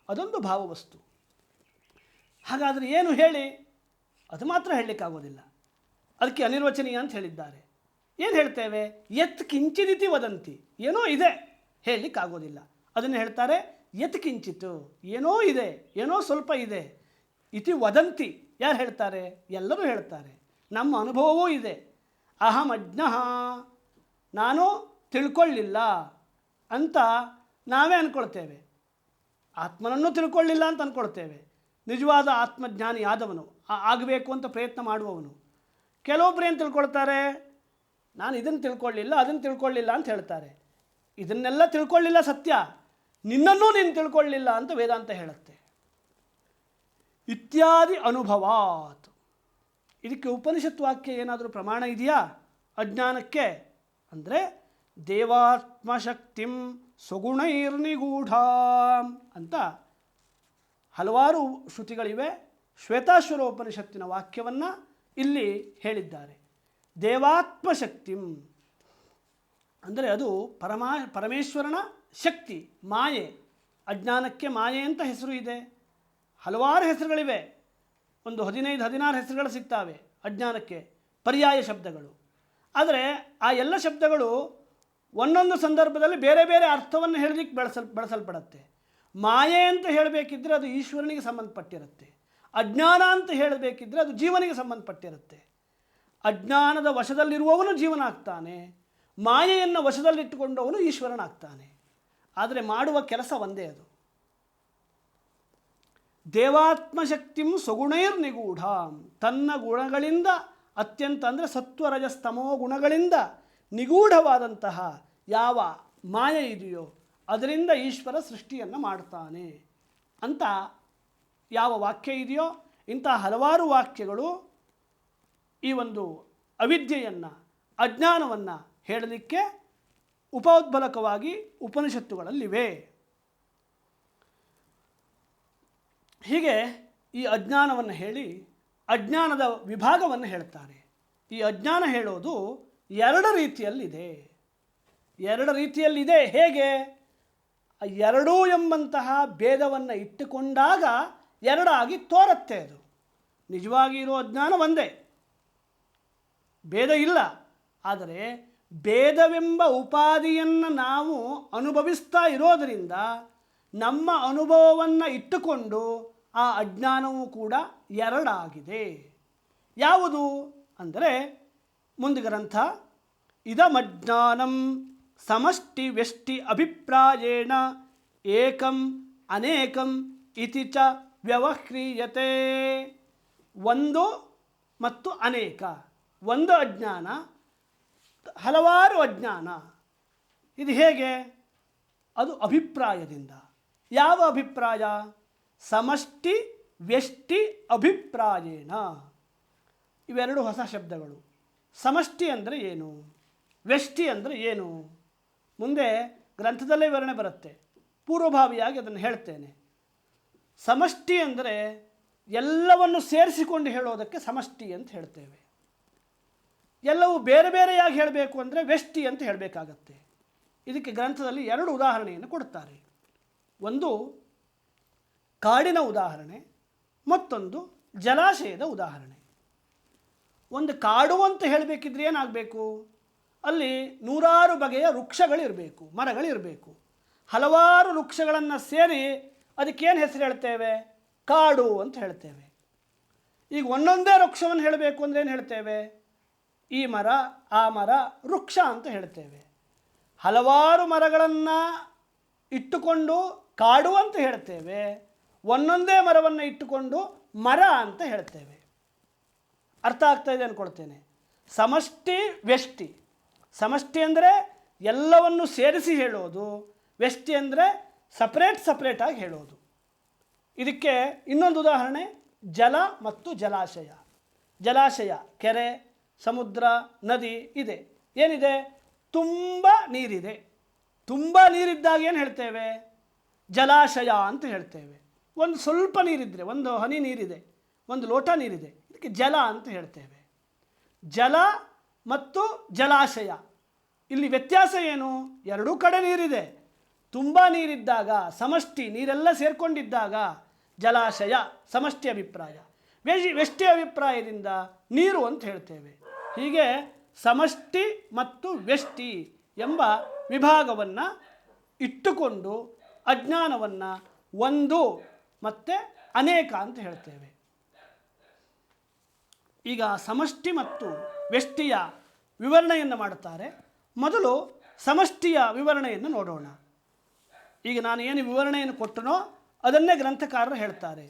ಅದೊಂದು ಭಾವವಸ್ತು ಹಾಗಾದರೆ ಏನು ಹೇಳಿ? ಅದು ಮಾತ್ರ ಹೇಳಲಿಕ್ಕಾಗೋದಿಲ್ಲ ಅದಕ್ಕೆ ಅನಿರ್ವಚನೀಯ ಅಂತ ಹೇಳಿದ್ದಾರೆ. ಏನು ಹೇಳ್ತೇವೆ? ಎತ್ ಕಿಂಚಿದಿತಿ ವದಂತಿ. ಏನೋ ಇದೆ. ಹೇಳಲಿಕ್ಕಾಗೋದಿಲ್ಲ ಅದನ್ನು ಹೇಳ್ತಾರೆ ಯತ್ ಕಿಂಚಿತು ಏನೋ ಇದೆ, ಏನೋ ಸ್ವಲ್ಪ ಇದೆ. ಇತಿ ವದಂತಿ. ಯಾರು ಹೇಳ್ತಾರೆ? ಎಲ್ಲರೂ ಹೇಳ್ತಾರೆ. ನಮ್ಮ ಅನುಭವವೂ ಇದೆ. ಅಹಂ ಅಜ್ಞಃ. ನಾನು ತಿಳ್ಕೊಳ್ಳಿಲ್ಲ ಅಂತ ನಾವೇ ಅಂದ್ಕೊಳ್ತೇವೆ ಆತ್ಮನನ್ನು ತಿಳ್ಕೊಳ್ಳಿಲ್ಲ ಅಂತ ಅಂದ್ಕೊಳ್ತೇವೆ ನಿಜವಾದ ಆತ್ಮಜ್ಞಾನಿ ಆದವನು. ಆಗಬೇಕು ಅಂತ ಪ್ರಯತ್ನ ಮಾಡುವವನು. ಕೆಲವೊಬ್ಬರು ಏನು ತಿಳ್ಕೊಳ್ತಾರೆ? ನಾನು ಇದನ್ನು ತಿಳ್ಕೊಳ್ಳಿಲ್ಲ ಅದನ್ನು ತಿಳ್ಕೊಳ್ಳಿಲ್ಲ ಅಂತ ಹೇಳ್ತಾರೆ. ಇದನ್ನೆಲ್ಲ ತಿಳ್ಕೊಳ್ಳಿಲ್ಲ ಸತ್ಯ. ನಿನ್ನನ್ನೂ ನೀನು ತಿಳ್ಕೊಳ್ಳಿಲ್ಲ ಅಂತ ವೇದಾಂತ ಹೇಳುತ್ತೆ. ಇತ್ಯಾದಿ ಅನುಭವಾತ್. ಇದಕ್ಕೆ ಉಪನಿಷತ್ ವಾಕ್ಯ ಏನಾದರೂ ಪ್ರಮಾಣ ಇದೆಯಾ? ಅಜ್ಞಾನಕ್ಕೆ? ಅಂದರೆ ದೇವಾತ್ಮಶಕ್ತಿಂ ಸಗುಣೈರ್ನಿಗೂಢ ಅಂತ ಹಲವಾರು ಶ್ರುತಿಗಳಿವೆ. ಶ್ವೇತಾಶ್ವರ ಉಪನಿಷತ್ತಿನ ವಾಕ್ಯವನ್ನು ಇಲ್ಲಿ ಹೇಳಿದ್ದಾರೆ. ದೇವಾತ್ಮಶಕ್ತಿಂ. ಅಂದರೆ ಅದು ಪರಮಾ ಪರಮೇಶ್ವರನ ಶಕ್ತಿ, ಮಾಯೆ, ಅಜ್ಞಾನಕ್ಕೆ ಮಾಯೆ ಅಂತ ಹೆಸರು ಇದೆ. ಹಲವಾರು ಹೆಸರುಗಳಿವೆ. ಒಂದು ಹದಿನೈದು, ಹದಿನಾರು ಹೆಸರುಗಳು ಸಿಗ್ತಾವೆ ಅಜ್ಞಾನಕ್ಕೆ, ಪರ್ಯಾಯ ಶಬ್ದಗಳು. ಆದರೆ ಆ ಎಲ್ಲ ಶಬ್ದಗಳು ಒಂದೊಂದು ಸಂದರ್ಭದಲ್ಲಿ ಬೇರೆ ಬೇರೆ ಅರ್ಥವನ್ನು ಹೇಳಲಿಕ್ಕೆ ಬಳಸಲ್ ಬಳಸಲ್ಪಡುತ್ತೆ. ಮಾಯೆ ಅಂತ ಹೇಳಬೇಕಿದ್ರೆ ಅದು ಈಶ್ವರನಿಗೆ ಸಂಬಂಧಪಟ್ಟಿರುತ್ತೆ. ಅಜ್ಞಾನ ಅಂತ ಹೇಳಬೇಕಿದ್ರೆ ಅದು ಜೀವನಿಗೆ ಸಂಬಂಧಪಟ್ಟಿರುತ್ತೆ. ಅಜ್ಞಾನದ ವಶದಲ್ಲಿರುವವನು ಜೀವನ ಆಗ್ತಾನೆ ಮಾಯೆಯನ್ನು ವಶದಲ್ಲಿಟ್ಟುಕೊಂಡವನು ಈಶ್ವರನಾಗ್ತಾನೆ. ಆದರೆ ಮಾಡುವ ಕೆಲಸ ಒಂದೇ ಅದು. ದೇವಾತ್ಮಶಕ್ತಿಂ ಸ್ವಗುಣೈರ್ ನಿಗೂಢ ತನ್ನ ಗುಣಗಳಿಂದ ಅತ್ಯಂತ ಅಂದರೆ ಸತ್ವರಜಸ್ತಮೋ ಗುಣಗಳಿಂದ ನಿಗೂಢವಾದಂತಹ ಯಾವ ಮಾಯ ಇದೆಯೋ ಅದರಿಂದ ಈಶ್ವರ ಸೃಷ್ಟಿಯನ್ನು ಮಾಡ್ತಾನೆ ಅಂತ ಯಾವ ವಾಕ್ಯ ಇದೆಯೋ ಇಂಥ ಹಲವಾರು ವಾಕ್ಯಗಳು ಈ ಒಂದು ಅವಿದ್ಯೆಯನ್ನು, ಅಜ್ಞಾನವನ್ನು ಹೇಳಲಿಕ್ಕೆ ಉಪೋದ್ಬಲಕವಾಗಿ ಉಪನಿಷತ್ತುಗಳಲ್ಲಿವೆ. ಹೀಗೆ ಈ ಅಜ್ಞಾನವನ್ನು ಹೇಳಿ ಅಜ್ಞಾನದ ವಿಭಾಗವನ್ನು ಹೇಳ್ತಾರೆ ಈ ಅಜ್ಞಾನ ಹೇಳೋದು ಎರಡು ರೀತಿಯಲ್ಲಿದೆ. ಎರಡು ರೀತಿಯಲ್ಲಿದೆ ಹೇಗೆ? ಎರಡೂ ಎಂಬಂತಹ ಭೇದವನ್ನು ಇಟ್ಟುಕೊಂಡಾಗ ಎರಡಾಗಿ ತೋರುತ್ತೆ ಅದು. ನಿಜವಾಗಿ ಇರೋ ಅಜ್ಞಾನ ಒಂದೇ. ಭೇದ ಇಲ್ಲ. ಆದರೆ ಭೇದವೆಂಬ ಉಪಾಧಿಯನ್ನು ನಾವು ಅನುಭವಿಸ್ತಾ ಇರೋದರಿಂದ ನಮ್ಮ ಅನುಭವವನ್ನು ಇಟ್ಟುಕೊಂಡು ಆ ಅಜ್ಞಾನವೂ ಕೂಡ ಎರಡಾಗಿದೆ. ಯಾವುದು? ಅಂದರೆ ಮುಂದೆ ಗ್ರಂಥ, ಇದಮಜ್ಞಾನಂ ಸಮಷ್ಟಿ ವ್ಯಷ್ಟಿ ಅಭಿಪ್ರಾಯೇಣ ಏಕಂ ಅನೇಕಂ ಇತಿ ಚ ವ್ಯವಹ್ರೀಯತೆ ಒಂದು ಮತ್ತು ಅನೇಕ. ಒಂದು ಅಜ್ಞಾನ ಹಲವಾರು ಅಜ್ಞಾನ. ಇದು ಹೇಗೆ? ಅದು ಅಭಿಪ್ರಾಯದಿಂದ. ಯಾವ ಅಭಿಪ್ರಾಯ? ಸಮಷ್ಟಿ ವ್ಯಷ್ಟಿ ಅಭಿಪ್ರಾಯೇಣ ಇವೆರಡು ಹೊಸ ಶಬ್ದಗಳು. ಸಮಷ್ಟಿ ಅಂದರೆ ಏನು? ವ್ಯಷ್ಟಿ ಅಂದರೆ ಏನು? ಮುಂದೆ ಗ್ರಂಥದಲ್ಲೇ ವಿವರಣೆ ಬರುತ್ತೆ. ಪೂರ್ವಭಾವಿಯಾಗಿ ಅದನ್ನು ಹೇಳ್ತೇನೆ. ಸಮಷ್ಟಿ ಅಂದರೆ ಎಲ್ಲವನ್ನು ಸೇರಿಸಿಕೊಂಡು ಹೇಳೋದಕ್ಕೆ ಸಮಷ್ಟಿ ಅಂತ ಹೇಳ್ತೇವೆ. ಎಲ್ಲವೂ ಬೇರೆ ಬೇರೆಯಾಗಿ ಹೇಳಬೇಕು ಅಂದರೆ ವ್ಯಷ್ಟಿ ಅಂತ ಹೇಳಬೇಕಾಗತ್ತೆ. ಇದಕ್ಕೆ ಗ್ರಂಥದಲ್ಲಿ ಎರಡು ಉದಾಹರಣೆಯನ್ನು ಕೊಡುತ್ತಾರೆ. ಒಂದು ಕಾಡಿನ ಉದಾಹರಣೆ, ಮತ್ತೊಂದು ಜಲಾಶಯದ ಉದಾಹರಣೆ. ಒಂದು ಕಾಡು ಅಂತ ಹೇಳಬೇಕಿದ್ರೆ ಏನಾಗಬೇಕು? ಅಲ್ಲಿ ನೂರಾರು ಬಗೆಯ ವೃಕ್ಷಗಳಿರಬೇಕು, ಮರಗಳಿರಬೇಕು. ಹಲವಾರು ವೃಕ್ಷಗಳನ್ನು ಸೇರಿ ಅದಕ್ಕೇನು ಹೆಸರು ಹೇಳ್ತೇವೆ? ಕಾಡು ಅಂತ ಹೇಳ್ತೇವೆ. ಈಗ ಒಂದೊಂದೇ ವೃಕ್ಷವನ್ನು ಹೇಳಬೇಕು ಅಂದರೆ ಏನು ಹೇಳ್ತೇವೆ? ಈ ಮರ, ಆ ಮರ ವೃಕ್ಷ ಅಂತ ಹೇಳ್ತೇವೆ. ಹಲವಾರು ಮರಗಳನ್ನು ಇಟ್ಟುಕೊಂಡು ಕಾಡು ಅಂತ ಹೇಳ್ತೇವೆ. ಒಂದೊಂದೇ ಮರವನ್ನು ಇಟ್ಟುಕೊಂಡು ಮರ ಅಂತ ಹೇಳ್ತೇವೆ. ಅರ್ಥ ಆಗ್ತಾ ಇದೆ ಅಂದ್ಕೊಳ್ತೇನೆ ಸಮಷ್ಟಿ, ವ್ಯಷ್ಟಿ. ಸಮಷ್ಟಿ ಅಂದರೆ ಎಲ್ಲವನ್ನು ಸೇರಿಸಿ ಹೇಳೋದು. ವ್ಯಷ್ಟಿ ಅಂದರೆ ಸಪ್ರೇಟ್ ಸಪ್ರೇಟಾಗಿ ಹೇಳೋದು. ಇದಕ್ಕೆ ಇನ್ನೊಂದು ಉದಾಹರಣೆ, ಜಲ ಮತ್ತು ಜಲಾಶಯ. ಜಲಾಶಯ, ಕೆರೆ ಸಮುದ್ರ ನದಿ ಇದೆ. ಏನಿದೆ? ತುಂಬ ನೀರಿದೆ. ತುಂಬ ನೀರಿದ್ದಾಗ ಏನು ಹೇಳ್ತೇವೆ? ಜಲಾಶಯ ಅಂತ ಹೇಳ್ತೇವೆ. ಒಂದು ಸ್ವಲ್ಪ ನೀರಿದ್ದರೆ ಒಂದು ಹನಿ ನೀರಿದೆ, ಒಂದು ಲೋಟ ನೀರಿದೆ, ಇದಕ್ಕೆ ಜಲ ಅಂತ ಹೇಳ್ತೇವೆ. ಜಲ ಮತ್ತು ಜಲಾಶಯ. ಇಲ್ಲಿ ವ್ಯತ್ಯಾಸ ಏನು? ಎರಡೂ ಕಡೆ ನೀರಿದೆ. ತುಂಬ ನೀರಿದ್ದಾಗ ಸಮಷ್ಟಿ, ನೀರೆಲ್ಲ ಸೇರಿಕೊಂಡಿದ್ದಾಗ ಜಲಾಶಯ, ಸಮಷ್ಟಿ ಅಭಿಪ್ರಾಯ. ವೆಷ್ಟಿ ಅಭಿಪ್ರಾಯದಿಂದ ನೀರು ಅಂತ ಹೇಳ್ತೇವೆ. ಹೀಗೆ ಸಮಷ್ಟಿ ಮತ್ತು ವ್ಯಷ್ಟಿ ಎಂಬ ವಿಭಾಗವನ್ನು ಇಟ್ಟುಕೊಂಡು ಅಜ್ಞಾನವನ್ನು ಒಂದು ಮತ್ತು ಅನೇಕ ಅಂತ ಹೇಳ್ತೇವೆ. ಈಗ ಸಮಷ್ಟಿ ಮತ್ತು ವ್ಯಷ್ಟಿಯ ವಿವರಣೆಯನ್ನು ಮಾಡುತ್ತಾರೆ. ಮೊದಲು ಸಮಷ್ಟಿಯ ವಿವರಣೆಯನ್ನು ನೋಡೋಣ. ಈಗ ನಾನು ಏನು ವಿವರಣೆಯನ್ನು ಕೊಟ್ಟನೋ ಅದನ್ನೇ ಗ್ರಂಥಕಾರರು ಹೇಳ್ತಾರೆ.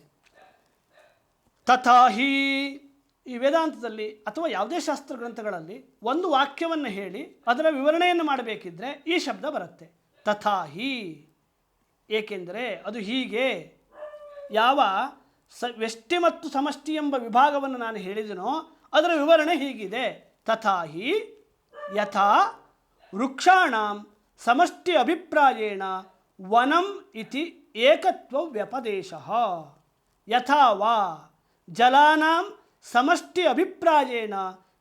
ತಥಾಹಿ ಈ ವೇದಾಂತದಲ್ಲಿ ಅಥವಾ ಯಾವುದೇ ಶಾಸ್ತ್ರ ಗ್ರಂಥಗಳಲ್ಲಿ ಒಂದು ವಾಕ್ಯವನ್ನು ಹೇಳಿ ಅದರ ವಿವರಣೆಯನ್ನು ಮಾಡಬೇಕಿದ್ರೆ ಈ ಶಬ್ದ ಬರುತ್ತೆ. ತಥಾಹಿ. ಏಕೆಂದರೆ ಅದು ಹೀಗೆ. ಯಾವ ಸ ವ್ಯಷ್ಟಿ ಮತ್ತು ಸಮಷ್ಟಿ ಎಂಬ ವಿಭಾಗವನ್ನು ನಾನು ಹೇಳಿದನೋ ಅದರ ವಿವರಣೆ ಹೀಗಿದೆ. ತಥಾಹಿ. ಯಥಾ ವೃಕ್ಷಾಣ ಸಮಷ್ಟಿ ಅಭಿಪ್ರಾಯೇಣ ವನಂ ಇತಿ ಏಕತ್ವ ವ್ಯಪದೇಶ. ಯಥಾ ವಾ ಜಲಾನಾಂ ಸಮಷ್ಟಿ ಅಭಿಪ್ರಾಯೇಣ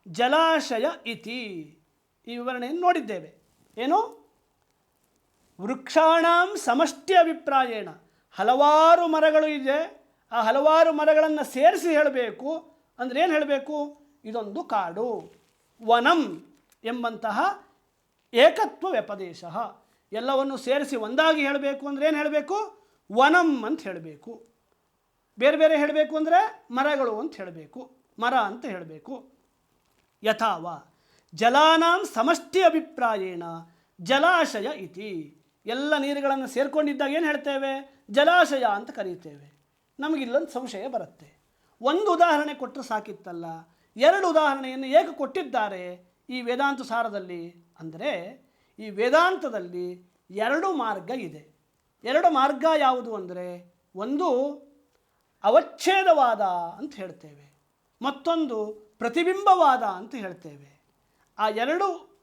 ಜಲಾಶಯ ಇತಿ. ಈ ವಿವರಣೆಯನ್ನು ನೋಡಿದ್ದೇವೆ. ಏನು? ವೃಕ್ಷಾಣಾಂ ಸಮಷ್ಟಿ ಅಭಿಪ್ರಾಯೇಣ ಹಲವಾರು ಮರಗಳು ಇದೆ. ಆ ಹಲವಾರು ಮರಗಳನ್ನು ಸೇರಿಸಿ ಹೇಳಬೇಕು. ಅಂದರೆ ಏನು ಹೇಳಬೇಕು? ಇದೊಂದು ಕಾಡು. ವನಂ ಎಂಬಂತಹ ಏಕತ್ವ ವ್ಯಪದೇಶ. ಎಲ್ಲವನ್ನು ಸೇರಿಸಿ ಒಂದಾಗಿ ಹೇಳಬೇಕು ಅಂದರೆ ಏನು ಹೇಳಬೇಕು? ವನಂ ಅಂತ ಹೇಳಬೇಕು. ಬೇರೆ ಬೇರೆ ಹೇಳಬೇಕು ಅಂದರೆ ಮರಗಳು ಅಂತ ಹೇಳಬೇಕು. ಮರ ಅಂತ ಹೇಳಬೇಕು. ಯಥಾವ ಜಲಾನಾಂ ಸಮಷ್ಟಿ ಅಭಿಪ್ರಾಯೇಣ ಜಲಾಶಯ ಇತಿ. ಎಲ್ಲ ನೀರುಗಳನ್ನು ಸೇರಿಕೊಂಡಿದ್ದಾಗ ಏನು ಹೇಳ್ತೇವೆ? ಜಲಾಶಯ ಅಂತ ಕರೀತೇವೆ ನಮಗಿಲ್ಲೊಂದು ಸಂಶಯ ಬರುತ್ತೆ. ಒಂದು ಉದಾಹರಣೆ ಕೊಟ್ಟರೆ ಸಾಕಿತ್ತಲ್ಲ. ಎರಡು ಉದಾಹರಣೆಯನ್ನು ಏಕೆ ಕೊಟ್ಟಿದ್ದಾರೆ ಈ ವೇದಾಂತ ಸಾರದಲ್ಲಿ? ಅಂದರೆ ಈ ವೇದಾಂತದಲ್ಲಿ ಎರಡು ಮಾರ್ಗ ಇದೆ. ಎರಡು ಮಾರ್ಗ ಯಾವುದು ಅಂದರೆ? ಒಂದು ಅವಚ್ಛೇದವಾದ ಅಂತ ಹೇಳ್ತೇವೆ. ಮತ್ತೊಂದು ಪ್ರತಿಬಿಂಬವಾದ ಅಂತ ಹೇಳ್ತೇವೆ. ಆ ಎರಡು,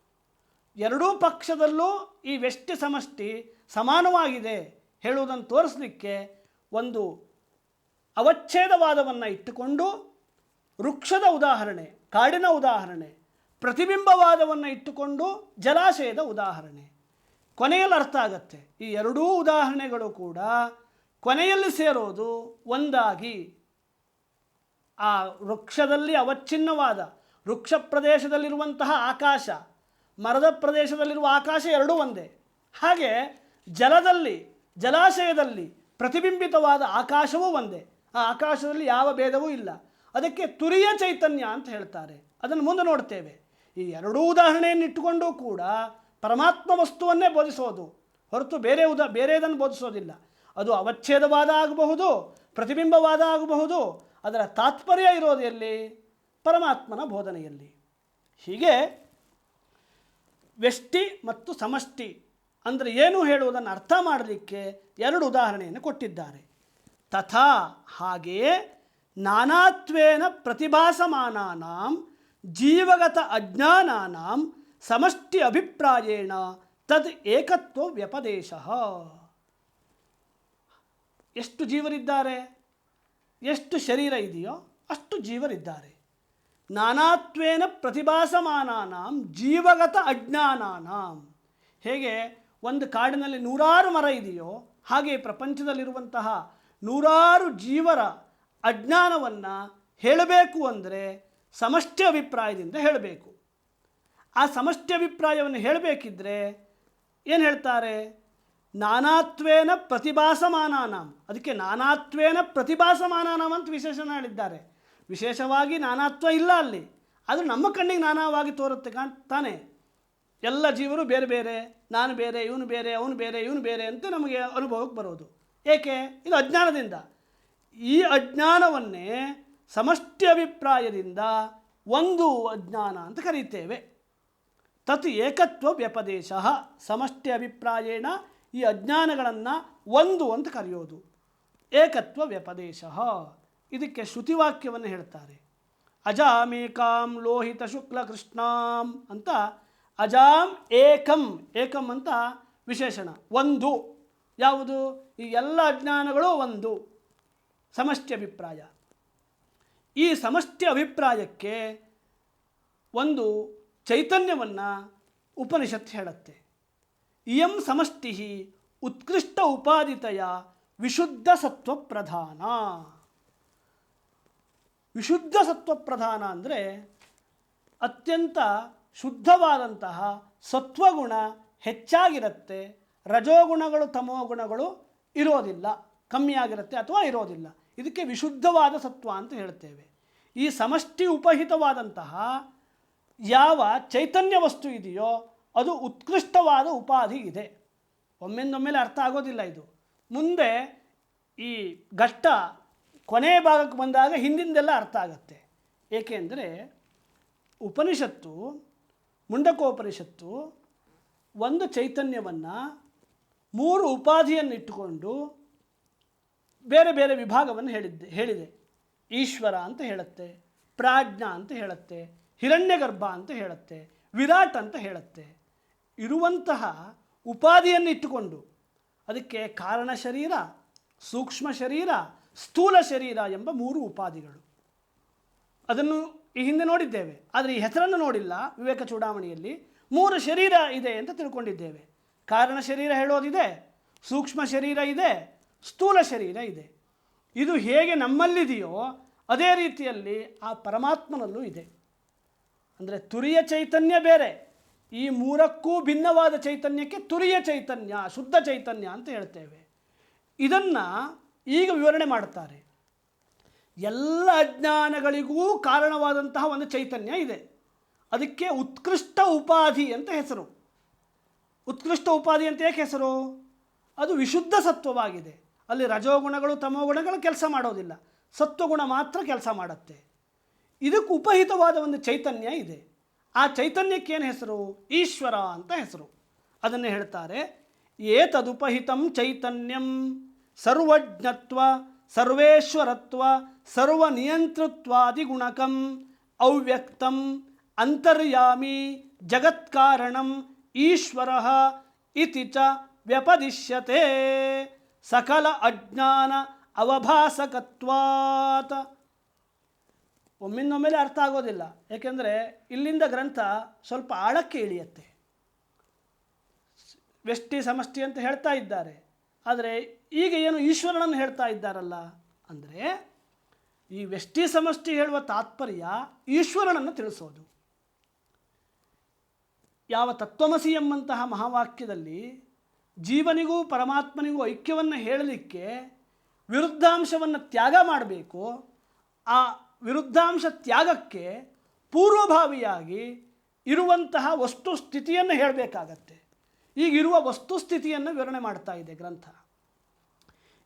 ಎರಡೂ ಪಕ್ಷದಲ್ಲೂ ಈ ವ್ಯಷ್ಟಿ ಸಮಷ್ಟಿ ಸಮಾನವಾಗಿದೆ ಹೇಳುವುದನ್ನು ತೋರಿಸಲಿಕ್ಕೆ ಒಂದು ಅವಚ್ಛೇದವಾದವನ್ನು ಇಟ್ಟುಕೊಂಡು ವೃಕ್ಷದ ಉದಾಹರಣೆ, ಕಾಡಿನ ಉದಾಹರಣೆ, ಪ್ರತಿಬಿಂಬವಾದವನ್ನು ಇಟ್ಟುಕೊಂಡು ಜಲಾಶಯದ ಉದಾಹರಣೆ. ಕೊನೆಯಲ್ಲಿ ಅರ್ಥ ಆಗತ್ತೆ. ಈ ಎರಡೂ ಉದಾಹರಣೆಗಳು ಕೂಡ ಕೊನೆಯಲ್ಲಿ ಸೇರೋದು ಒಂದಾಗಿ ಆ ವೃಕ್ಷದಲ್ಲಿ ಅವಚ್ಛಿನ್ನವಾದ ವೃಕ್ಷ ಪ್ರದೇಶದಲ್ಲಿರುವಂತಹ ಆಕಾಶ, ಮರದ ಪ್ರದೇಶದಲ್ಲಿರುವ ಆಕಾಶ ಎರಡೂ ಒಂದೇ. ಹಾಗೆ ಜಲದಲ್ಲಿ, ಜಲಾಶಯದಲ್ಲಿ ಪ್ರತಿಬಿಂಬಿತವಾದ ಆಕಾಶವೂ ಒಂದೇ. ಆ ಆಕಾಶದಲ್ಲಿ ಯಾವ ಭೇದವೂ ಇಲ್ಲ. ಅದಕ್ಕೆ ತುರಿಯ ಚೈತನ್ಯ ಅಂತ ಹೇಳ್ತಾರೆ. ಅದನ್ನು ಮುಂದೆ ನೋಡ್ತೇವೆ. ಈ ಎರಡೂ ಉದಾಹರಣೆಯನ್ನು ಇಟ್ಟುಕೊಂಡು ಕೂಡ ಪರಮಾತ್ಮ ವಸ್ತುವನ್ನೇ ಬೋಧಿಸೋದು ಹೊರತು ಬೇರೆ ಉದಾ, ಬೇರೆದನ್ನು ಬೋಧಿಸೋದಿಲ್ಲ. ಅದು ಅವಚ್ಛೇದವಾದ ಆಗಬಹುದು ಪ್ರತಿಬಿಂಬವಾದ ಆಗಬಹುದು ಅದರ ತಾತ್ಪರ್ಯ ಇರೋದು ಎಲ್ಲಿ? ಪರಮಾತ್ಮನ ಬೋಧನೆಯಲ್ಲಿ. ಹೀಗೆ ವ್ಯಷ್ಟಿ ಮತ್ತು ಸಮಷ್ಟಿ ಅಂದರೆ ಏನು ಹೇಳುವುದನ್ನು ಅರ್ಥ ಮಾಡಲಿಕ್ಕೆ ಎರಡು ಉದಾಹರಣೆಯನ್ನು ಕೊಟ್ಟಿದ್ದಾರೆ. ತಥಾ ಹಾಗೆಯೇ ನಾನಾತ್ವೇನ ಪ್ರತಿಭಾಸಮಾನಾಂ ಜೀವಗತ ಅಜ್ಞಾನಾನಾಂ, ಸಮಷ್ಟಿ ಅಭಿಪ್ರಾಯೇಣ ತದ್ ಏಕತ್ವ ವ್ಯಪದೇಶ. ಎಷ್ಟು ಜೀವರಿದ್ದಾರೆ? ಎಷ್ಟು ಶರೀರ ಇದೆಯೋ ಅಷ್ಟು ಜೀವರಿದ್ದಾರೆ. ನಾನಾತ್ವೇನ ಪ್ರತಿಭಾಸಮಾನಾನಾಂ ಜೀವಗತ ಅಜ್ಞಾನಾನಾಂ. ಹೇಗೆ? ಒಂದು ಕಾಡಿನಲ್ಲಿ ನೂರಾರು ಮರ ಇದೆಯೋ ಹಾಗೆ ಪ್ರಪಂಚದಲ್ಲಿರುವಂತಹ ನೂರಾರು ಜೀವರ ಅಜ್ಞಾನವನ್ನು ಹೇಳಬೇಕು ಅಂದರೆ ಸಮಷ್ಟಿ ಅಭಿಪ್ರಾಯದಿಂದ ಹೇಳಬೇಕು. ಆ ಸಮಷ್ಟಿ ಅಭಿಪ್ರಾಯವನ್ನು ಹೇಳಬೇಕಿದ್ರೆ ಏನು ಹೇಳ್ತಾರೆ? ನಾನಾತ್ವೇನ ಪ್ರತಿಭಾಸಮಾನಾನಾಂ. ಅದಕ್ಕೆ ನಾನಾತ್ವೇನ ಪ್ರತಿಭಾಸಮಾನಾನಾಂ ಅಂತ ವಿಶೇಷಣ ಹೇಳಿದ್ದಾರೆ. ವಿಶೇಷವಾಗಿ ನಾನಾತ್ವ ಇಲ್ಲ ಅಲ್ಲಿ. ಅದು ನಮ್ಮ ಕಣ್ಣಿಗೆ ನಾನಾವಾಗಿ ತೋರುತ್ತೆ ಕಾಣ್ತಾನೆ ಎಲ್ಲ ಜೀವರು ಬೇರೆ ಬೇರೆ, ನಾನು ಬೇರೆ, ಇವನು ಬೇರೆ, ಅವನು ಬೇರೆ, ಇವನು ಬೇರೆ ಅಂತ ನಮಗೆ ಅನುಭವಕ್ಕೆ ಬರೋದು. ಏಕೆ? ಇದು ಅಜ್ಞಾನದಿಂದ. ಈ ಅಜ್ಞಾನವನ್ನೇ ಸಮಷ್ಟಿ ಅಭಿಪ್ರಾಯದಿಂದ ಒಂದು ಅಜ್ಞಾನ ಅಂತ ಕರೀತೇವೆ. ತತ್ ಏಕತ್ವ ವ್ಯಪದೇಶ ಸಮಷ್ಟಿ ಅಭಿಪ್ರಾಯೇಣ ಈ ಅಜ್ಞಾನಗಳನ್ನು ಒಂದು ಅಂತ ಕರೆಯೋದು. ಏಕತ್ವ ವ್ಯಪದೇಶ. ಇದಕ್ಕೆ ಶ್ರುತಿವಾಕ್ಯವನ್ನು ಹೇಳ್ತಾರೆ. ಅಜಾಮೇಕಾಂ ಲೋಹಿತ ಶುಕ್ಲ ಕೃಷ್ಣಾಂ ಅಂತ ಅಜಾಂ ಏಕಂ ಏಕಂ ಅಂತ ವಿಶೇಷಣ. ಒಂದು. ಯಾವುದು? ಈ ಎಲ್ಲ ಅಜ್ಞಾನಗಳು ಒಂದು. ಸಮಷ್ಟಿ ಅಭಿಪ್ರಾಯ. ಈ ಸಮಷ್ಟಿ ಅಭಿಪ್ರಾಯಕ್ಕೆ ಒಂದು ಚೈತನ್ಯವನ್ನು ಉಪನಿಷತ್ ಹೇಳುತ್ತೆ. ಇಯಂ ಸಮಷ್ಟಿ ಉತ್ಕೃಷ್ಟ ಉಪಾದಿತೆಯ ವಿಶುದ್ಧ ಸತ್ವ ಪ್ರಧಾನ ವಿಶುದ್ಧ ಸತ್ವ ಪ್ರಧಾನ ಅಂದರೆ ಅತ್ಯಂತ ಶುದ್ಧವಾದಂತಹ ಸತ್ವಗುಣ ಹೆಚ್ಚಾಗಿರುತ್ತೆ, ರಜೋಗುಣಗಳು ತಮೋಗುಣಗಳು ಇರೋದಿಲ್ಲ, ಕಮ್ಮಿಯಾಗಿರುತ್ತೆ ಅಥವಾ ಇರೋದಿಲ್ಲ. ಇದಕ್ಕೆ ವಿಶುದ್ಧವಾದ ಸತ್ವ ಅಂತ ಹೇಳ್ತೇವೆ. ಈ ಸಮಷ್ಟಿ ಉಪಹಿತವಾದಂತಹ ಯಾವ ಚೈತನ್ಯ ವಸ್ತು ಇದೆಯೋ ಅದು ಉತ್ಕೃಷ್ಟವಾದ ಉಪಾಧಿ ಇದೆ. ಒಮ್ಮೆಂದೊಮ್ಮೆಲೆ ಅರ್ಥ ಆಗೋದಿಲ್ಲ ಇದು. ಮುಂದೆ ಈ ಘಟ್ಟ ಕೊನೆಯ ಭಾಗಕ್ಕೆ ಬಂದಾಗ ಹಿಂದಿಂದೆಲ್ಲ ಅರ್ಥ ಆಗುತ್ತೆ. ಏಕೆಂದರೆ ಉಪನಿಷತ್ತು, ಮುಂಡಕೋಪನಿಷತ್ತು ಒಂದು ಚೈತನ್ಯವನ್ನು ಮೂರು ಉಪಾಧಿಯನ್ನು ಇಟ್ಟುಕೊಂಡು ಬೇರೆ ಬೇರೆ ವಿಭಾಗವನ್ನು ಹೇಳಿದ್ದೆ, ಹೇಳಿದೆ. ಈಶ್ವರ ಅಂತ ಹೇಳುತ್ತೆ, ಪ್ರಾಜ್ಞ ಅಂತ ಹೇಳುತ್ತೆ, ಹಿರಣ್ಯಗರ್ಭ ಅಂತ ಹೇಳುತ್ತೆ, ವಿರಾಟ್ ಅಂತ ಹೇಳುತ್ತೆ. ಇರುವಂತಹ ಉಪಾಧಿಯನ್ನು ಇಟ್ಟುಕೊಂಡು ಅದಕ್ಕೆ ಕಾರಣ ಶರೀರ, ಸೂಕ್ಷ್ಮ ಶರೀರ, ಸ್ಥೂಲ ಶರೀರ ಎಂಬ ಮೂರು ಉಪಾಧಿಗಳು. ಅದನ್ನು ಈ ಹಿಂದೆ ನೋಡಿದ್ದೇವೆ. ಆದರೆ ಈ ಹೆಸರನ್ನು ನೋಡಿಲ್ಲ. ವಿವೇಕ ಚೂಡಾವಣೆಯಲ್ಲಿ ಮೂರು ಶರೀರ ಇದೆ ಅಂತ ತಿಳ್ಕೊಂಡಿದ್ದೇವೆ. ಕಾರಣ ಶರೀರ ಹೇಳೋದಿದೆ, ಸೂಕ್ಷ್ಮ ಶರೀರ ಇದೆ, ಸ್ಥೂಲ ಶರೀರ ಇದೆ. ಇದು ಹೇಗೆ ನಮ್ಮಲ್ಲಿದೆಯೋ ಅದೇ ರೀತಿಯಲ್ಲಿ ಆ ಪರಮಾತ್ಮನಲ್ಲೂ ಇದೆ. ಅಂದರೆ ತುರಿಯ ಚೈತನ್ಯ ಬೇರೆ ಈ ಮೂರಕ್ಕೂ ಭಿನ್ನವಾದ ಚೈತನ್ಯಕ್ಕೆ ತುರಿಯ ಚೈತನ್ಯ, ಶುದ್ಧ ಚೈತನ್ಯ ಅಂತ ಹೇಳ್ತೇವೆ. ಇದನ್ನು ಈಗ ವಿವರಣೆ ಮಾಡ್ತಾರೆ ಎಲ್ಲ ಅಜ್ಞಾನಗಳಿಗೂ ಕಾರಣವಾದಂತಹ ಒಂದು ಚೈತನ್ಯ ಇದೆ. ಅದಕ್ಕೆ ಉತ್ಕೃಷ್ಟ ಉಪಾಧಿ ಅಂತ ಹೆಸರು. ಉತ್ಕೃಷ್ಟ ಉಪಾಧಿ ಅಂತ ಏಕೆ ಹೆಸರು? ಅದು ವಿಶುದ್ಧ ಸತ್ವವಾಗಿದೆ. ಅಲ್ಲಿ ರಜೋಗುಣಗಳು, ತಮೋಗುಣಗಳು ಕೆಲಸ ಮಾಡೋದಿಲ್ಲ. ಸತ್ವಗುಣ ಮಾತ್ರ ಕೆಲಸ ಮಾಡುತ್ತೆ. ಇದಕ್ಕೆ ಉಪಹಿತವಾದ ಒಂದು ಚೈತನ್ಯ ಇದೆ. ಆ ಚೈತನ್ಯಕ್ಕೇನು ಹೆಸರು? ಈಶ್ವರ ಅಂತ ಹೆಸರು. ಅದನ್ನು ಹೇಳ್ತಾರೆ ಏತದುಪಹಿತಂ ಚೈತನ್ಯಂ, ಸರ್ವಜ್ಞತ್ವ, ಸರ್ವೇಶ್ವರತ್ವ ಸರ್ವನಿಯಂತೃತ್ವಾದಿ ಗುಣಕಂ ಅವ್ಯಕ್ತಂ, ಅಂತರ್ಯಾಮಿ, ಜಗತ್ಕಾರಣಂ, ಈಶ್ವರ ಇತಿ ಚ ವ್ಯಪದಿಶ್ಯತೆ, ಸಕಲ ಅಜ್ಞಾನ ಅವಭಾಸಕತ್ವಾತ್. ಒಮ್ಮಿಂದೊಮ್ಮೆಲೆ ಅರ್ಥ ಆಗೋದಿಲ್ಲ. ಏಕೆಂದರೆ ಇಲ್ಲಿಂದ ಗ್ರಂಥ ಸ್ವಲ್ಪ ಆಳಕ್ಕೆ ಇಳಿಯುತ್ತೆ. ವ್ಯಷ್ಟಿ ಸಮಷ್ಟಿ ಅಂತ ಹೇಳ್ತಾ ಇದ್ದಾರೆ. ಆದರೆ ಈಗ ಏನು ಈಶ್ವರನನ್ನು ಹೇಳ್ತಾ ಇದ್ದಾರಲ್ಲ? ಅಂದರೆ ಈ ವ್ಯಷ್ಟಿ ಸಮಷ್ಟಿ ಹೇಳುವ ತಾತ್ಪರ್ಯ ಈಶ್ವರನನ್ನು ತಿಳಿಸೋದು. ಯಾವ ತತ್ವಮಸಿ ಎಂಬಂತಹ ಮಹಾವಾಕ್ಯದಲ್ಲಿ ಜೀವನಿಗೂ ಪರಮಾತ್ಮನಿಗೂ ಐಕ್ಯವನ್ನು ಹೇಳಲಿಕ್ಕೆ ವಿರುದ್ಧಾಂಶವನ್ನು ತ್ಯಾಗ ಮಾಡಬೇಕು, ಆ ವಿರುದ್ಧಾಂಶ ತ್ಯಾಗಕ್ಕೆ ಪೂರ್ವಭಾವಿಯಾಗಿ ಇರುವಂತಹ ವಸ್ತು ಸ್ಥಿತಿಯನ್ನು ಹೇಳಬೇಕಾಗತ್ತೆ. ಈಗಿರುವ ವಸ್ತು ಸ್ಥಿತಿಯನ್ನು ವಿವರಣೆ ಮಾಡ್ತಾ ಇದೆ ಗ್ರಂಥ.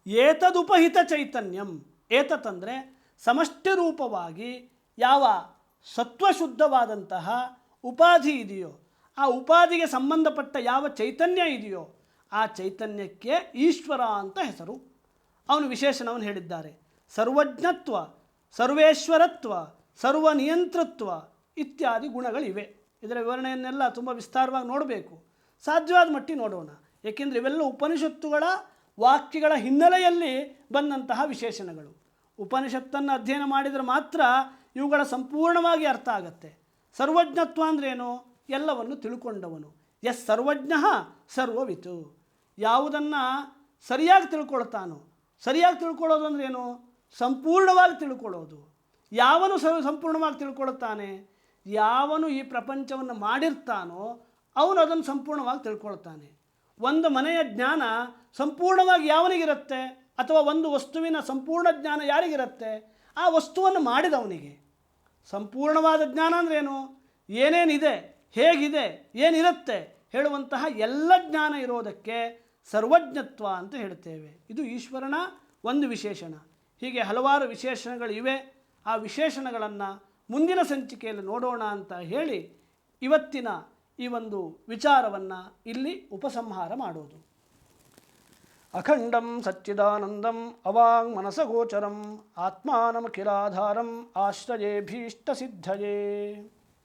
ಏತದುಪಹಿತ ಚೈತನ್ಯಂ. ಏತತಂದರೆ ಸಮಷ್ಟಿ ರೂಪವಾಗಿ ಯಾವ ಸತ್ವಶುದ್ಧವಾದಂತಹ ಉಪಾಧಿ ಇದೆಯೋ, ಆ ಉಪಾಧಿಗೆ ಸಂಬಂಧಪಟ್ಟ ಯಾವ ಚೈತನ್ಯ ಇದೆಯೋ, ಆ ಚೈತನ್ಯಕ್ಕೆ ಈಶ್ವರ ಅಂತ ಹೆಸರು. ಅವನು ವಿಶೇಷಣವನ್ನು ಹೇಳಿದ್ದಾರೆ. ಸರ್ವಜ್ಞತ್ವ ಸರ್ವೇಶ್ವರತ್ವ ಸರ್ವನಿಯಂತೃತ್ವ ಇತ್ಯಾದಿ ಗುಣಗಳಿವೆ. ಇದರ ವಿವರಣೆಯನ್ನೆಲ್ಲ ತುಂಬ ವಿಸ್ತಾರವಾಗಿ ನೋಡಬೇಕು. ಸಾಧ್ಯವಾದ ಮಟ್ಟಿಗೆ ನೋಡೋಣ. ಏಕೆಂದರೆ ಇವೆಲ್ಲ ಉಪನಿಷತ್ತುಗಳ ವಾಕ್ಯಗಳ ಹಿನ್ನೆಲೆಯಲ್ಲಿ ಬಂದಂತಹ ವಿಶೇಷಣಗಳು. ಉಪನಿಷತ್ತನ್ನು ಅಧ್ಯಯನ ಮಾಡಿದರೆ ಮಾತ್ರ ಇವುಗಳ ಸಂಪೂರ್ಣವಾಗಿ ಅರ್ಥ ಆಗತ್ತೆ. ಸರ್ವಜ್ಞತ್ವ ಅಂದ್ರೇನು? ಎಲ್ಲವನ್ನು ತಿಳ್ಕೊಂಡವನು. ಎಸ್ ಸರ್ವಜ್ಞ ಸರ್ವವಿತು. ಯಾವುದನ್ನು ಸರಿಯಾಗಿ ತಿಳ್ಕೊಳ್ತಾನೋ, ಸರಿಯಾಗಿ ತಿಳ್ಕೊಳ್ಳೋದು ಅಂದ್ರೇನು? ಸಂಪೂರ್ಣವಾಗಿ ತಿಳ್ಕೊಳ್ಳೋದು. ಯಾವನು ಸಂಪೂರ್ಣವಾಗಿ ತಿಳ್ಕೊಳ್ತಾನೆ ಯಾವನು ಈ ಪ್ರಪಂಚವನ್ನು ಮಾಡಿರ್ತಾನೋ, ಅವನು ಅದನ್ನು ಸಂಪೂರ್ಣವಾಗಿ ತಿಳ್ಕೊಳ್ತಾನೆ ಒಂದು ಮನೆಯ ಜ್ಞಾನ ಸಂಪೂರ್ಣವಾಗಿ ಯಾವನಿಗಿರುತ್ತೆ? ಅಥವಾ ಒಂದು ವಸ್ತುವಿನ ಸಂಪೂರ್ಣ ಜ್ಞಾನ ಯಾರಿಗಿರುತ್ತೆ? ಆ ವಸ್ತುವನ್ನು ಮಾಡಿದವನಿಗೆ. ಸಂಪೂರ್ಣವಾದ ಜ್ಞಾನ ಅಂದ್ರೇನು? ಏನೇನಿದೆ? ಹೇಗಿದೆ? ಏನಿರುತ್ತೆ? ಹೇಳುವಂತಹ ಎಲ್ಲ ಜ್ಞಾನ ಇರೋದಕ್ಕೆ ಸರ್ವಜ್ಞತ್ವ ಅಂತ ಹೇಳ್ತೇವೆ. ಇದು ಈಶ್ವರನ ಒಂದು ವಿಶೇಷಣ. ಹೀಗೆ ಹಲವಾರು ವಿಶೇಷಣಗಳಿವೆ ಆ ವಿಶೇಷಣಗಳನ್ನು ಮುಂದಿನ ಸಂಚಿಕೆಯಲ್ಲಿ ನೋಡೋಣ ಅಂತ ಹೇಳಿ ಇವತ್ತಿನ ಈ ಒಂದು ವಿಚಾರವನ್ನು ಇಲ್ಲಿ ಉಪಸಂಹಾರ ಮಾಡೋದು. ಅಖಂಡಂ ಸಚ್ಚಿದಾನಂದಂ ಅವಾಂಗ್ ಮನಸಗೋಚರಂ ಆತ್ಮಾನಮಖಿಲಾಧಾರಂ ಆಶ್ರಯೇಭೀಷ್ಟ ಸಿದ್ಧಯೇ.